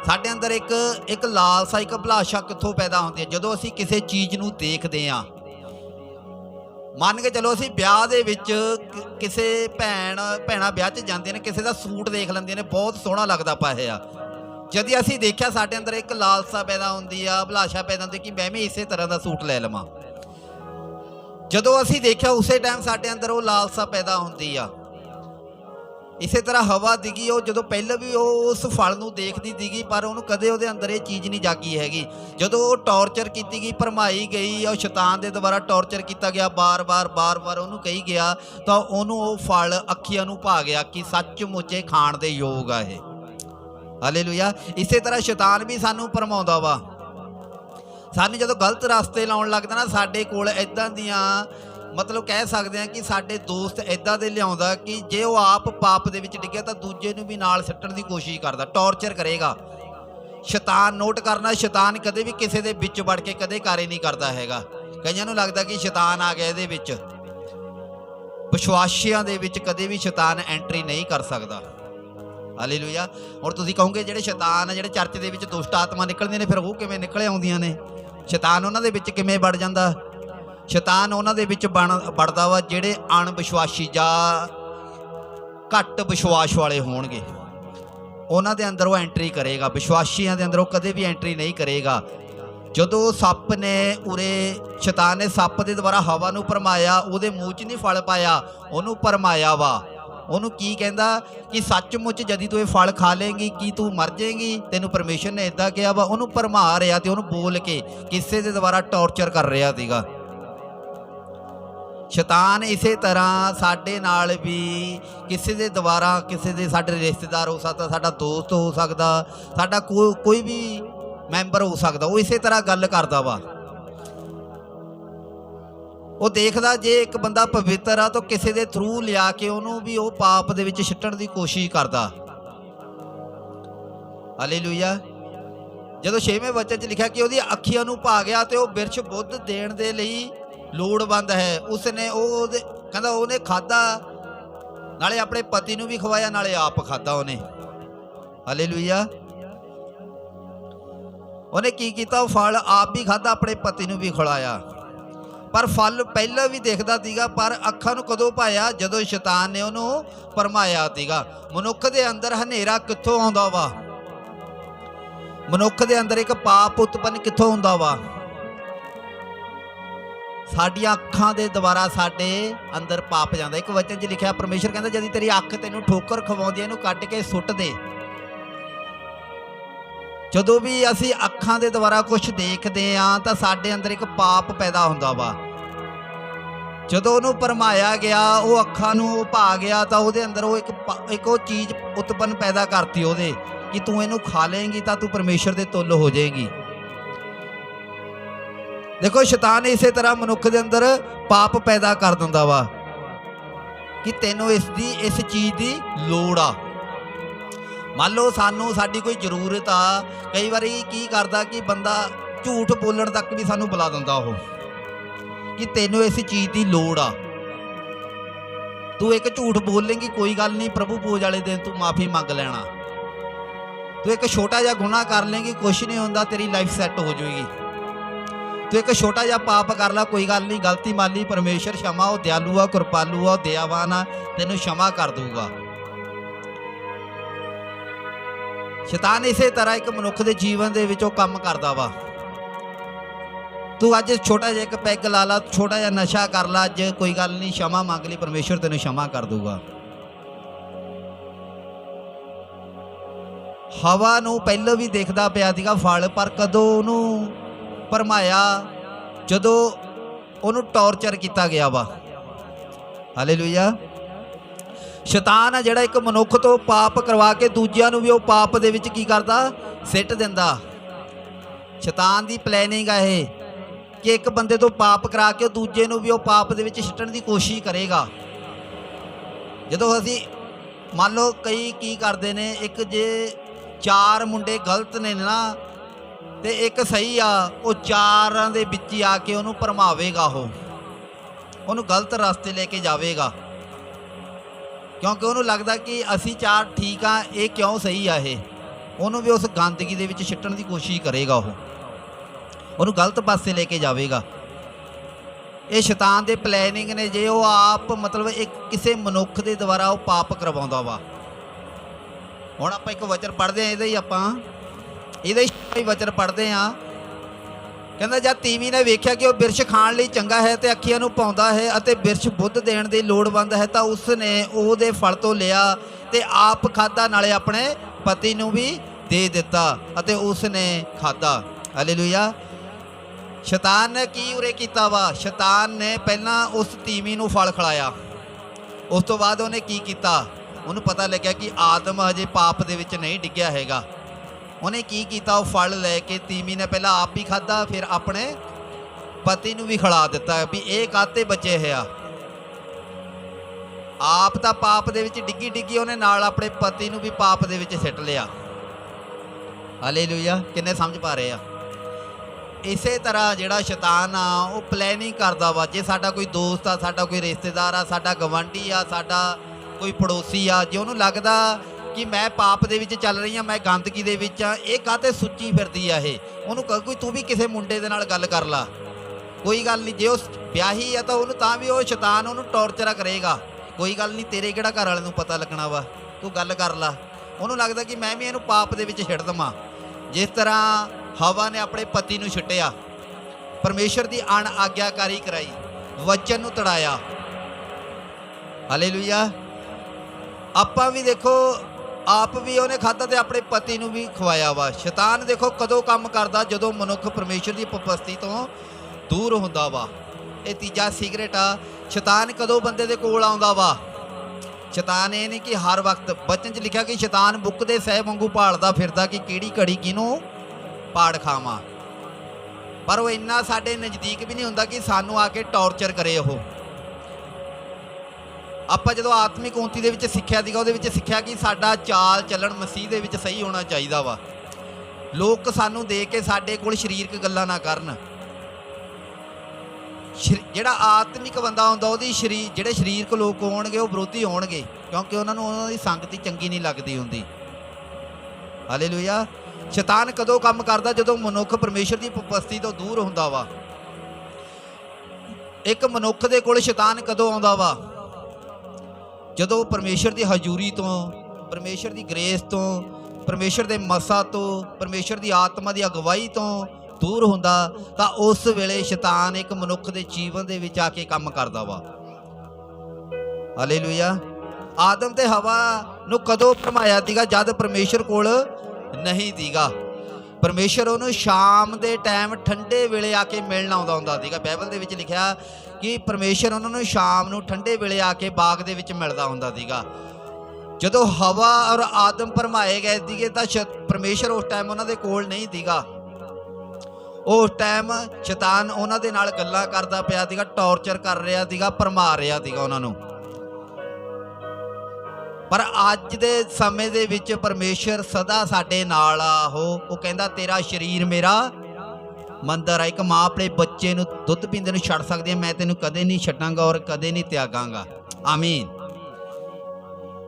ਸਾਡੇ ਅੰਦਰ ਇੱਕ ਇੱਕ ਲਾਲਸਾ, ਇੱਕ ਅਭਿਲਾਸ਼ਾ ਕਿੱਥੋਂ ਪੈਦਾ ਹੁੰਦੀ ਹੈ? ਜਦੋਂ ਅਸੀਂ ਕਿਸੇ ਚੀਜ਼ ਨੂੰ ਦੇਖਦੇ ਹਾਂ, ਮੰਨ ਕੇ ਚਲੋ ਅਸੀਂ ਵਿਆਹ ਦੇ ਵਿੱਚ ਕਿਸੇ ਭੈਣ, ਭੈਣਾ ਵਿਆਹ 'ਚ ਜਾਂਦੀਆਂ ਨੇ, ਕਿਸੇ ਦਾ ਸੂਟ ਦੇਖ ਲੈਂਦੀਆਂ ਨੇ, ਬਹੁਤ ਸੋਹਣਾ ਲੱਗਦਾ ਪਾਇਆ ਜਦ ਅਸੀਂ ਦੇਖਿਆ ਸਾਡੇ ਅੰਦਰ ਇੱਕ ਲਾਲਸਾ ਪੈਦਾ ਹੁੰਦੀ ਆ ਅਭਿਲਾਸ਼ਾ ਪੈਦਾ ਹੁੰਦੀ ਕਿ ਮੈਂ ਵੀ ਇਸੇ ਤਰ੍ਹਾਂ ਦਾ ਸੂਟ ਲੈ ਲਵਾਂ। ਜਦੋਂ ਅਸੀਂ ਦੇਖਿਆ ਉਸੇ ਟਾਈਮ ਸਾਡੇ ਅੰਦਰ ਉਹ ਲਾਲਸਾ ਪੈਦਾ ਹੁੰਦੀ ਆ। ਇਸੇ ਤਰ੍ਹਾਂ ਹਵਾ ਦਿਗੀ, ਉਹ ਜਦੋਂ ਪਹਿਲਾਂ ਵੀ ਉਹ ਉਸ ਫਲ ਨੂੰ ਦੇਖਦੀ ਦੀਗੀ, ਪਰ ਉਹਨੂੰ ਕਦੇ ਉਹਦੇ ਅੰਦਰ ਇਹ ਚੀਜ਼ ਨਹੀਂ ਜਾਗੀ ਹੈਗੀ। ਜਦੋਂ ਉਹ ਟੌਰਚਰ ਕੀਤੀ ਗਈ, ਭਰਮਾਈ ਗਈ, ਉਹ ਸ਼ੈਤਾਨ ਦੇ ਦੁਆਰਾ ਟੌਰਚਰ ਕੀਤਾ ਗਿਆ, ਬਾਰ-ਬਾਰ ਬਾਰ-ਬਾਰ ਉਹਨੂੰ ਕਹੀ ਗਿਆ, ਤਾਂ ਉਹਨੂੰ ਉਹ ਫਲ ਅੱਖੀਆਂ ਨੂੰ ਭਾ ਗਿਆ ਕਿ ਸੱਚਮੁੱਚ ਇਹ ਖਾਣ ਦੇ ਯੋਗ ਆ ਇਹ। ਹਾਲੇਲੂਇਆ। ਇਸੇ ਤਰ੍ਹਾਂ ਸ਼ੈਤਾਨ ਵੀ ਸਾਨੂੰ ਭਰਮਾਉਂਦਾ ਵਾ। ਸਾਨੂੰ ਜਦੋਂ ਗਲਤ ਰਸਤੇ ਲਾਉਣ ਲੱਗਦਾ ਨਾ, ਸਾਡੇ ਕੋਲ ਇਦਾਂ ਦੀਆਂ ਮਤਲਬ ਕਹਿ ਸਕਦੇ ਆ ਕਿ ਸਾਡੇ ਦੋਸਤ ਇਦਾਂ ਦੇ ਲਿਆਉਂਦਾ ਕਿ ਜੇ ਉਹ ਆਪ ਪਾਪ ਦੇ ਵਿੱਚ ਡਿੱਗਿਆ ਤਾਂ ਦੂਜੇ ਨੂੰ ਵੀ ਨਾਲ ਸੱਟਣ ਦੀ ਕੋਸ਼ਿਸ਼ ਕਰਦਾ, ਟੌਰਚਰ ਕਰੇਗਾ। ਸ਼ੈਤਾਨ ਨੋਟ ਕਰਨਾ, ਸ਼ੈਤਾਨ ਕਦੇ ਵੀ ਕਿਸੇ ਦੇ ਵਿੱਚ ਵੜ ਕੇ ਕਦੇ ਕਾਰੇ ਨਹੀਂ ਕਰਦਾ ਹੈਗਾ। ਕਈਆਂ ਨੂੰ ਲੱਗਦਾ ਕਿ ਸ਼ੈਤਾਨ ਆ ਗਿਆ ਇਹਦੇ ਵਿੱਚ। ਵਿਸ਼ਵਾਸੀਆਂ ਦੇ ਵਿੱਚ ਕਦੇ ਵੀ ਸ਼ੈਤਾਨ ਐਂਟਰੀ ਨਹੀਂ ਕਰ ਸਕਦਾ। ਹਾਲੇਲੂਇਆ। ਹੁਣ ਤੁਸੀਂ ਕਹੋਗੇ ਜਿਹੜੇ ਸ਼ੈਤਾਨ ਆ, ਜਿਹੜੇ ਚਰਚ ਦੇ ਵਿੱਚ ਦੁਸ਼ਟ ਆਤਮਾ ਨਿਕਲਦੀਆਂ ਨੇ, ਫਿਰ ਉਹ ਕਿਵੇਂ ਨਿਕਲੇ ਆਉਂਦੀਆਂ ਨੇ? ਸ਼ੈਤਾਨ ਉਹਨਾਂ ਦੇ ਵਿੱਚ ਕਿਵੇਂ ਵੜ ਜਾਂਦਾ? ਸ਼ੈਤਾਨ ਉਹਨਾਂ ਦੇ ਵਿੱਚ ਬਣ, ਵੜਦਾ ਵਾ ਜਿਹੜੇ ਅਣਵਿਸ਼ਵਾਸੀ ਜਾਂ ਘੱਟ ਵਿਸ਼ਵਾਸ ਵਾਲੇ ਹੋਣਗੇ। ਉਹਨਾਂ ਦੇ ਅੰਦਰ ਉਹ ਐਂਟਰੀ ਕਰੇਗਾ। ਵਿਸ਼ਵਾਸੀਆਂ ਦੇ ਅੰਦਰ ਉਹ ਕਦੇ ਵੀ ਐਂਟਰੀ ਨਹੀਂ ਕਰੇਗਾ। ਜਦੋਂ ਸੱਪ ਨੇ ਉਰੇ, ਸ਼ੈਤਾਨ ਨੇ ਸੱਪ ਦੇ ਦੁਆਰਾ ਹਵਾ ਨੂੰ ਭਰਮਾਇਆ, ਉਹਦੇ ਮੂੰਹ 'ਚ ਨਹੀਂ ਫਲ ਪਾਇਆ, ਉਹਨੂੰ ਭਰਮਾਇਆ ਵਾ। ਉਹਨੂੰ ਕੀ ਕਹਿੰਦਾ ਕਿ ਸੱਚਮੁੱਚ ਜਦੀ ਤੂੰ ਇਹ ਫਲ ਖਾ ਲੇਂਗੀ ਕੀ ਤੂੰ ਮਰ ਜਾਏਂਗੀ? ਤੈਨੂੰ ਪਰਮੇਸ਼ਰ ਨੇ ਇਦਾਂ ਕਿਹਾ ਵਾ, ਉਹਨੂੰ ਭਰਮਾ ਰਿਹਾ ਤੇ ਉਹਨੂੰ ਬੋਲ ਕੇ ਕਿਸੇ ਦੇ ਦੁਆਰਾ ਟੌਰਚਰ ਕਰ ਰਿਹਾ ਸੀਗਾ। ਸ਼ੈਤਾਨ ਇਸੇ ਤਰ੍ਹਾਂ ਸਾਡੇ ਨਾਲ ਵੀ ਕਿਸੇ ਦੇ ਦੁਆਰਾ, ਕਿਸੇ ਦੇ ਸਾਡੇ ਰਿਸ਼ਤੇਦਾਰ ਹੋ ਸਕਦਾ, ਸਾਡਾ ਦੋਸਤ ਹੋ ਸਕਦਾ, ਸਾਡਾ ਕੋਈ ਕੋਈ ਵੀ ਮੈਂਬਰ ਹੋ ਸਕਦਾ, ਉਹ ਇਸੇ ਤਰ੍ਹਾਂ ਗੱਲ ਕਰਦਾ ਵਾ। ਉਹ ਦੇਖਦਾ ਜੇ ਇੱਕ ਬੰਦਾ ਪਵਿੱਤਰ ਆ ਤਾਂ ਕਿਸੇ ਦੇ ਥਰੂ ਲਿਆ ਕੇ ਉਹਨੂੰ ਵੀ ਉਹ ਪਾਪ ਦੇ ਵਿੱਚ ਛਿੱਟਣ ਦੀ ਕੋਸ਼ਿਸ਼ ਕਰਦਾ। ਹਾਲੇਲੂਇਆ ਜਦੋਂ 6ਵੇਂ ਵਚਨ 'ਚ ਲਿਖਿਆ ਕਿ ਉਹਦੀ ਅੱਖੀਆਂ ਨੂੰ ਭਾ ਗਿਆ ਤੇ ਉਹ ਬਿਰਛ ਬੁੱਧ ਦੇਣ ਦੇ ਲਈ ਲੋੜਵੰਦ ਹੈ। ਉਸਨੇ ਉਹ ਉਹਦੇ ਕਹਿੰਦਾ ਉਹਨੇ ਖਾਦਾ ਨਾਲੇ ਆਪਣੇ ਪਤੀ ਨੂੰ ਵੀ ਖਵਾਇਆ, ਨਾਲੇ ਆਪ ਖਾਦਾ ਉਹਨੇ। ਹਾਲੇਲੂਇਆ ਉਹਨੇ ਕੀ ਕੀਤਾ? ਉਹ ਫਲ ਆਪ ਵੀ ਖਾਦਾ ਆਪਣੇ ਪਤੀ ਨੂੰ ਵੀ ਖਿਲਾਇਆ। ਪਰ ਫਲ ਪਹਿਲਾਂ ਵੀ ਦੇਖਦਾ ਸੀਗਾ, ਪਰ ਅੱਖਾਂ ਨੂੰ ਕਦੋਂ ਪਾਇਆ? ਜਦੋਂ ਸ਼ੈਤਾਨ ਨੇ ਉਹਨੂੰ ਪਰਮਾਇਆ ਸੀਗਾ। ਮਨੁੱਖ ਦੇ ਅੰਦਰ ਹਨੇਰਾ ਕਿੱਥੋਂ ਆਉਂਦਾ ਵਾ? ਮਨੁੱਖ ਦੇ ਅੰਦਰ ਇੱਕ ਪਾਪ ਉਤਪੰਨ ਕਿੱਥੋਂ ਹੁੰਦਾ ਵਾ? ਸਾਡੀਆਂ ਅੱਖਾਂ ਦੇ ਦੁਆਰਾ ਸਾਡੇ ਅੰਦਰ ਪਾਪ ਜਾਂਦਾ। ਇੱਕ ਵਚਨ 'ਚ ਲਿਖਿਆ ਪਰਮੇਸ਼ਰ ਕਹਿੰਦਾ ਜਦੀ ਤੇਰੀ ਅੱਖ ਤੈਨੂੰ ਠੋਕਰ ਖਵਾਉਂਦੀ ਹੈ, ਇਹਨੂੰ ਕੱਢ ਕੇ ਸੁੱਟ ਦੇ। ਜਦੋਂ ਵੀ ਅਸੀਂ ਅੱਖਾਂ ਦੇ ਦੁਆਰਾ ਕੁਝ ਦੇਖਦੇ ਆ ਤਾਂ ਸਾਡੇ ਅੰਦਰ ਇੱਕ ਪਾਪ ਪੈਦਾ ਹੁੰਦਾ ਵਾ। ਜਦੋਂ ਉਹਨੂੰ ਪਰਮਾਇਆ ਗਿਆ ਉਹ ਅੱਖਾਂ ਨੂੰ ਉਹ ਭਾ ਗਿਆ ਤਾਂ ਉਹਦੇ ਅੰਦਰ ਉਹ ਇੱਕ ਪਾ- ਇੱਕ ਉਹ ਚੀਜ਼ ਉਤਪੰਨ ਪੈਦਾ ਕਰਤੀ ਉਹਦੇ ਕਿ ਤੂੰ ਇਹਨੂੰ ਖਾ ਲੇਂਗੀ ਤਾਂ ਤੂੰ ਪਰਮੇਸ਼ਰ ਦੇ ਤੁੱਲ ਹੋ ਜਾਏਗੀ। ਦੇਖੋ, ਸ਼ੈਤਾਨ ਇਸੇ ਤਰ੍ਹਾਂ ਮਨੁੱਖ ਦੇ ਅੰਦਰ ਪਾਪ ਪੈਦਾ ਕਰ ਦਿੰਦਾ ਵਾ ਕਿ ਤੈਨੂੰ ਇਸ ਦੀ, ਇਸ ਚੀਜ਼ ਦੀ ਲੋੜ ਆ। ਮੰਨ ਲਓ, ਸਾਨੂੰ, ਸਾਡੀ ਕੋਈ ਜ਼ਰੂਰਤ ਆ, ਕਈ ਵਾਰੀ ਕੀ ਕਰਦਾ ਕਿ ਬੰਦਾ ਝੂਠ ਬੋਲਣ ਤੱਕ ਵੀ ਸਾਨੂੰ ਬੁਲਾ ਦਿੰਦਾ ਉਹ, ਕਿ ਤੈਨੂੰ ਇਸ ਚੀਜ਼ ਦੀ ਲੋੜ ਆ। ਤੂੰ ਇੱਕ ਝੂਠ ਬੋਲੇਂਗੀ ਕੋਈ ਗੱਲ ਨਹੀਂ, ਪ੍ਰਭੂ ਪੂਜ ਵਾਲੇ ਦਿਨ ਤੂੰ ਮਾਫੀ ਮੰਗ ਲੈਣਾ। ਤੂੰ ਇੱਕ ਛੋਟਾ ਜਿਹਾ ਗੁਨਾਹ ਕਰ ਲੇਂਗੀ, ਕੁਛ ਨਹੀਂ ਹੁੰਦਾ, ਤੇਰੀ ਲਾਈਫ ਸੈੱਟ ਹੋ ਜਾਊਗੀ ਤੂੰ ਇੱਕ ਛੋਟਾ ਜਿਹਾ ਪਾਪ ਕਰ ਲਾ, ਕੋਈ ਗੱਲ ਨਹੀਂ, ਗਲਤੀ ਮੰਨ ਲਈ, ਪਰਮੇਸ਼ਰ ਸ਼ਮਾ ਉਹ ਦਿਆਲੂ ਆ, ਕਿਰਪਾਲੂ ਆ, ਉਹ ਦਇਆਵਾਨ ਆ, ਤੈਨੂੰ ਸ਼ਮਾ ਕਰ ਦੂਗਾ ਸ਼ੈਤਾਨ ਇਸੇ ਤਰ੍ਹਾਂ ਇੱਕ ਮਨੁੱਖ ਦੇ ਜੀਵਨ ਦੇ ਵਿੱਚ ਉਹ ਕੰਮ ਕਰਦਾ ਵਾ। ਤੂੰ ਅੱਜ ਛੋਟਾ ਜਿਹਾ ਇੱਕ ਪੈਗ ਲਾ ਲਾ, ਛੋਟਾ ਜਿਹਾ ਨਸ਼ਾ ਕਰ ਲਾ, ਅੱਜ ਕੋਈ ਗੱਲ ਨਹੀਂ, ਸ਼ਮਾ ਮੰਗ ਲਈ, ਪਰਮੇਸ਼ਰ ਤੈਨੂੰ ਸ਼ਮਾ ਕਰ ਦੂਗਾ ਹਵਾ ਨੂੰ ਪਹਿਲਾਂ ਵੀ ਦੇਖਦਾ ਪਿਆ ਸੀਗਾ, ਫਲ ਪਰ ਕਦੋਂ ਉਹਨੂੰ ਪਰਮਾਇਆ ਜਦੋਂ ਉਹਨੂੰ ਟੌਰਚਰ ਕੀਤਾ ਗਿਆ ਵਾ। ਹਾਲੇਲੂਇਆ। ਸ਼ੈਤਾਨ ਆ ਜਿਹੜਾ ਇੱਕ ਮਨੁੱਖ ਤੋਂ ਪਾਪ ਕਰਵਾ ਕੇ ਦੂਜਿਆਂ ਨੂੰ ਵੀ ਉਹ ਪਾਪ ਦੇ ਵਿੱਚ ਕੀ ਕਰਦਾ? ਸਿੱਟ ਦਿੰਦਾ। ਸ਼ੈਤਾਨ ਦੀ ਪਲੈਨਿੰਗ ਆ ਇਹ, ਕਿ ਇੱਕ ਬੰਦੇ ਤੋਂ ਪਾਪ ਕਰਾ ਕੇ ਦੂਜੇ ਨੂੰ ਵੀ ਉਹ ਪਾਪ ਦੇ ਵਿੱਚ ਸਿੱਟਣ ਦੀ ਕੋਸ਼ਿਸ਼ ਕਰੇਗਾ। ਜਦੋਂ ਅਸੀਂ, ਮੰਨ ਲਓ ਕਈ ਕੀ ਕਰਦੇ ਨੇ, ਇੱਕ ਜੇ ਚਾਰ ਮੁੰਡੇ ਗਲਤ ਨੇ ਨਾ ਤੇ ਇੱਕ ਸਹੀ ਆ, ਉਹ ਚਾਰਾਂ ਦੇ ਵਿੱਚ ਹੀ ਆ ਕੇ ਉਹਨੂੰ ਭਰਮਾਵੇਗਾ ਉਹ। ਉਹਨੂੰ ਗਲਤ ਰਸਤੇ ਲੈ ਕੇ ਜਾਵੇਗਾ। ਕਿਉਂਕਿ ਉਹਨੂੰ ਲੱਗਦਾ ਕਿ ਅਸੀਂ ਚਾਰ ਠੀਕ ਆ, ਇਹ ਕਿਉਂ ਸਹੀ ਆ ਇਹ? ਉਹਨੂੰ ਵੀ ਉਸ ਗੰਦਗੀ ਦੇ ਵਿੱਚ ਛਿੱਟਣ ਦੀ ਕੋਸ਼ਿਸ਼ ਕਰੇਗਾ ਉਹ। ਉਹਨੂੰ ਗਲਤ ਪਾਸੇ ਲੈ ਕੇ ਜਾਵੇਗਾ। ਇਹ ਸ਼ੈਤਾਨ ਦੇ ਪਲੈਨਿੰਗ ਨੇ ਜੇ ਉਹ ਆਪ ਮਤਲਬ ਇੱਕ ਕਿਸੇ ਮਨੁੱਖ ਦੇ ਦੁਆਰਾ ਉਹ ਪਾਪ ਕਰਵਾਉਂਦਾ ਵਾ। ਹੁਣ ਆਪਾਂ ਇੱਕ ਵਚਨ ਪੜ੍ਹਦੇ ਆ ਇਹਦਾ ਹੀ ਆਪਾਂ। ਇਹਦੇ ਹੀ ਵਚਨ ਪੜ੍ਹਦੇ ਆ ਕਹਿੰਦਾ ਜਦ ਤੀਵੀ ਨੇ ਵੇਖਿਆ ਕਿ ਉਹ ਬਿਰਛ ਖਾਣ ਲਈ ਚੰਗਾ ਹੈ ਤੇ ਅੱਖੀਆਂ ਨੂੰ ਪਾਉਂਦਾ ਹੈ ਅਤੇ ਬਿਰਛ ਬੁੱਧ ਦੇਣ ਦੀ ਲੋੜਵੰਦ ਹੈ ਤਾਂ ਉਸ ਨੇ ਉਹਦੇ ਫਲ ਤੋਂ ਲਿਆ ਤੇ ਆਪ ਖਾਦਾ ਨਾਲੇ ਆਪਣੇ ਪਤੀ ਨੂੰ ਵੀ ਦੇ ਦਿੱਤਾ ਅਤੇ ਉਸ ਨੇ ਖਾਦਾ ਹਾਲੇਲੂਇਆ ਸ਼ੈਤਾਨ ਨੇ ਕੀ ਉਰੇ ਕੀਤਾ ਵਾ? ਸ਼ੈਤਾਨ ਨੇ ਪਹਿਲਾਂ ਉਸ ਤੀਵੀ ਨੂੰ ਫਲ ਖਿਲਾਇਆ। ਉਸ ਤੋਂ ਬਾਅਦ ਉਹਨੇ ਕੀ ਕੀਤਾ? ਉਹਨੂੰ ਪਤਾ ਲੱਗਿਆ ਕਿ ਆਦਮ ਹਜੇ ਪਾਪ ਦੇ ਵਿੱਚ ਨਹੀਂ ਡਿੱਗਿਆ ਹੈਗਾ। ਉਹਨੇ ਕੀ ਕੀਤਾ? ਉਹ ਫਲ ਲੈ ਕੇ ਤੀਮੀ ਨੇ ਪਹਿਲਾਂ ਆਪ ਵੀ ਖਾਦਾ ਫਿਰ ਆਪਣੇ ਪਤੀ ਨੂੰ ਵੀ ਖਿਲਾ ਦਿੱਤਾ ਵੀ ਇਹ ਕਾਤੇ ਬਚੇ ਹੋਇਆ ਆਪ ਤਾਂ ਪਾਪ ਦੇ ਵਿੱਚ ਡਿੱਗੀ ਡਿੱਗੀ ਉਹਨੇ ਨਾਲ ਆਪਣੇ ਪਤੀ ਨੂੰ ਵੀ ਪਾਪ ਦੇ ਵਿੱਚ ਸਿੱਟ ਲਿਆ। ਹਾਲੇਲੂਇਆ ਕਿੰਨੇ ਸਮਝ ਪਾ ਰਹੇ ਆ? ਇਸੇ ਤਰ੍ਹਾਂ ਜਿਹੜਾ ਸ਼ੈਤਾਨ ਆ, ਉਹ ਪਲੈਨਿੰਗ ਕਰਦਾ ਵਾ। ਜੇ ਸਾਡਾ ਕੋਈ ਦੋਸਤ ਆ, ਸਾਡਾ ਕੋਈ ਰਿਸ਼ਤੇਦਾਰ ਆ, ਸਾਡਾ ਗਵਾਂਢੀ ਆ, ਸਾਡਾ ਕੋਈ ਪੜੋਸੀ ਆ, ਜੇ ਉਹਨੂੰ ਲੱਗਦਾ ਕਿ ਮੈਂ ਪਾਪ ਦੇ ਵਿੱਚ ਚੱਲ ਰਹੀ ਆ ਮੈਂ ਗੰਦਗੀ ਦੇ ਵਿੱਚ ਆ ਇਹ ਕਾਤੇ ਸੁੱਚੀ ਫਿਰਦੀ ਆ ਇਹ? ਉਹਨੂੰ ਕਹ ਕੋਈ ਤੂੰ ਵੀ ਕਿਸੇ ਮੁੰਡੇ ਦੇ ਨਾਲ ਗੱਲ ਕਰ ਲਾ। ਕੋਈ ਗੱਲ ਨਹੀਂ, ਜੇ ਉਹ ਵਿਆਹੀ ਆ ਤਾਂ ਉਹਨੂੰ ਤਾਂ ਵੀ ਉਹ ਸ਼ੈਤਾਨ ਉਹਨੂੰ ਟੌਰਚਰ ਕਰੇਗਾ। ਕੋਈ ਗੱਲ ਨਹੀਂ, ਤੇਰੇ ਕਿਹੜਾ ਘਰ ਵਾਲੇ ਨੂੰ ਪਤਾ ਲੱਗਣਾ ਵਾ? ਤੂੰ ਗੱਲ ਕਰ ਲਾ। ਉਹਨੂੰ ਲੱਗਦਾ ਕਿ ਮੈਂ ਵੀ ਇਹਨੂੰ ਪਾਪ ਦੇ ਵਿੱਚ ਛੱਡ ਦਵਾਂ। ਜਿਸ ਤਰ੍ਹਾਂ ਹਵਾ ਨੇ ਆਪਣੇ ਪਤੀ ਨੂੰ ਛੱਟਿਆ, ਪਰਮੇਸ਼ਰ ਦੀ ਅਣ ਆਗਿਆਕਾਰੀ ਕਰਾਈ, ਵਚਨ ਨੂੰ ਤੜਾਇਆ। ਹਾਲੇਲੂਇਆ। ਆਪਾਂ ਵੀ ਦੇਖੋ ਆਪ ਵੀ ਉਹਨੇ ਖਾਧਾ ਤੇ ਆਪਣੇ ਪਤੀ ਨੂੰ ਵੀ ਖਵਾਇਆ ਵਾ। ਸ਼ੈਤਾਨ ਦੇਖੋ ਕਦੋਂ ਕੰਮ ਕਰਦਾ, ਜਦੋਂ ਮਨੁੱਖ ਪਰਮੇਸ਼ਰ ਦੀ ਉਪਸਥਿਤੀ ਤੋਂ ਦੂਰ ਹੁੰਦਾ ਵਾ। ਇਹ ਤੀਜਾ ਸੀਕ੍ਰੇਟ ਆ। ਸ਼ੈਤਾਨ ਕਦੋਂ ਬੰਦੇ ਦੇ ਕੋਲ ਆਉਂਦਾ ਵਾ? ਸ਼ੈਤਾਨ ਇਹ ਨਹੀਂ ਕਿ ਹਰ ਵਕਤ ਬਚਨ 'ਚ ਲਿਖਿਆ ਕਿ ਸ਼ੈਤਾਨ ਬੁੱਕ ਦੇ ਸਹਿ ਵਾਂਗੂ ਭਾਲਦਾ ਫਿਰਦਾ ਕਿ ਕਿਹੜੀ ਘੜੀ ਕਿਨੂੰ ਪਾੜ ਖਾਵਾਂ। ਪਰ ਉਹ ਇੰਨਾ ਸਾਡੇ ਨਜ਼ਦੀਕ ਵੀ ਨਹੀਂ ਹੁੰਦਾ ਕਿ ਸਾਨੂੰ ਆ ਕੇ ਟੌਰਚਰ ਕਰੇ ਉਹ। ਆਪਾਂ ਜਦੋਂ ਆਤਮਿਕ ਉਨਤੀ ਦੇ ਵਿੱਚ ਸਿੱਖਿਆ ਸੀਗਾ, ਉਹਦੇ ਵਿੱਚ ਸਿੱਖਿਆ ਕਿ ਸਾਡਾ ਚਾਲ ਚੱਲਣ ਮਸੀਹ ਦੇ ਵਿੱਚ ਸਹੀ ਹੋਣਾ ਚਾਹੀਦਾ ਵਾ। ਲੋਕ ਸਾਨੂੰ ਦੇਖ ਕੇ ਸਾਡੇ ਕੋਲ ਸਰੀਰਕ ਗੱਲਾਂ ਨਾ ਕਰਨ। ਸ਼ਰੀ- ਜਿਹੜਾ ਆਤਮਿਕ ਬੰਦਾ ਹੁੰਦਾ, ਉਹਦੀ ਸ਼ਰੀਰ ਜਿਹੜੇ ਸਰੀਰਕ ਲੋਕ ਹੋਣਗੇ, ਉਹ ਵਿਰੋਧੀ ਹੋਣਗੇ, ਕਿਉਂਕਿ ਉਹਨਾਂ ਨੂੰ ਉਹਨਾਂ ਦੀ ਸੰਗਤੀ ਚੰਗੀ ਨਹੀਂ ਲੱਗਦੀ ਹੁੰਦੀ। ਹਾਲੇਲੂਇਆ। ਸ਼ੈਤਾਨ ਕਦੋਂ ਕੰਮ ਕਰਦਾ? ਜਦੋਂ ਮਨੁੱਖ ਪਰਮੇਸ਼ਰ ਦੀ ਉਪਸਥਿਤੀ ਤੋਂ ਦੂਰ ਹੁੰਦਾ ਵਾ। ਇੱਕ ਮਨੁੱਖ ਦੇ ਕੋਲ ਸ਼ੈਤਾਨ ਕਦੋਂ ਆਉਂਦਾ ਵਾ? ਜਦੋਂ ਉਹ ਪਰਮੇਸ਼ਰ ਦੀ ਹਜ਼ੂਰੀ ਤੋਂ, ਪਰਮੇਸ਼ਰ ਦੀ ਗ੍ਰੇਸ ਤੋਂ, ਪਰਮੇਸ਼ਰ ਦੇ ਮਸਾ ਤੋਂ, ਪਰਮੇਸ਼ਰ ਦੀ ਆਤਮਾ ਦੀ ਅਗਵਾਈ ਤੋਂ ਦੂਰ ਹੁੰਦਾ, ਤਾਂ ਉਸ ਵੇਲੇ ਸ਼ੈਤਾਨ ਇੱਕ ਮਨੁੱਖ ਦੇ ਜੀਵਨ ਦੇ ਵਿੱਚ ਆ ਕੇ ਕੰਮ ਕਰਦਾ ਵਾ। ਹਾਲੇਲੂਇਆ। ਆਦਮ ਤੇ ਹਵਾ ਨੂੰ ਕਦੋਂ ਭਰਮਾਇਆ ਸੀਗਾ ਜਦ ਪਰਮੇਸ਼ਰ ਕੋਲ ਨਹੀਂ ਸੀਗਾ ਪਰਮੇਸ਼ਰ ਉਹਨੂੰ ਸ਼ਾਮ ਦੇ ਟਾਈਮ ਠੰਡੇ ਵੇਲੇ ਆ ਕੇ ਮਿਲਣ ਆਉਂਦਾ ਹੁੰਦਾ ਸੀਗਾ। ਬਾਈਬਲ ਦੇ ਵਿੱਚ ਲਿਖਿਆ ਕਿ ਪਰਮੇਸ਼ਰ ਉਹਨਾਂ ਨੂੰ ਸ਼ਾਮ ਨੂੰ ਠੰਡੇ ਵੇਲੇ ਆ ਕੇ ਬਾਗ ਦੇ ਵਿੱਚ ਮਿਲਦਾ ਹੁੰਦਾ ਸੀਗਾ। ਜਦੋਂ ਹਵਾ ਔਰ ਆਦਮ ਭਰਮਾਏ ਗਏ ਸੀਗੇ ਤਾਂ ਸ਼- ਪਰਮੇਸ਼ਰ ਉਸ ਟਾਈਮ ਉਹਨਾਂ ਦੇ ਕੋਲ ਨਹੀਂ ਸੀਗਾ। ਉਸ ਟਾਈਮ ਸ਼ੈਤਾਨ ਉਹਨਾਂ ਦੇ ਨਾਲ ਗੱਲਾਂ ਕਰਦਾ ਪਿਆ ਸੀਗਾ, ਟੌਰਚਰ ਕਰ ਰਿਹਾ ਸੀਗਾ, ਭਰਮਾ ਰਿਹਾ ਸੀਗਾ ਉਹਨਾਂ ਨੂੰ। ਪਰ ਅੱਜ ਦੇ ਸਮੇਂ ਦੇ ਵਿੱਚ ਪਰਮੇਸ਼ਰ ਸਦਾ ਸਾਡੇ ਨਾਲ ਆ। ਉਹ ਉਹ ਕਹਿੰਦਾ, ਤੇਰਾ ਸਰੀਰ ਮੇਰਾ ਮੰਦਰ ਆ। ਇੱਕ ਮਾਂ ਆਪਣੇ ਬੱਚੇ ਨੂੰ ਦੁੱਧ ਪੀਂਦੇ ਨੂੰ ਛੱਡ ਸਕਦੀ ਹੈ ਮੈਂ ਤੈਨੂੰ ਕਦੇ ਨਹੀਂ ਛੱਡਾਂਗਾ ਔਰ ਕਦੇ ਨਹੀਂ ਤਿਆਗਾਂਗਾ। ਆਮੀਨ।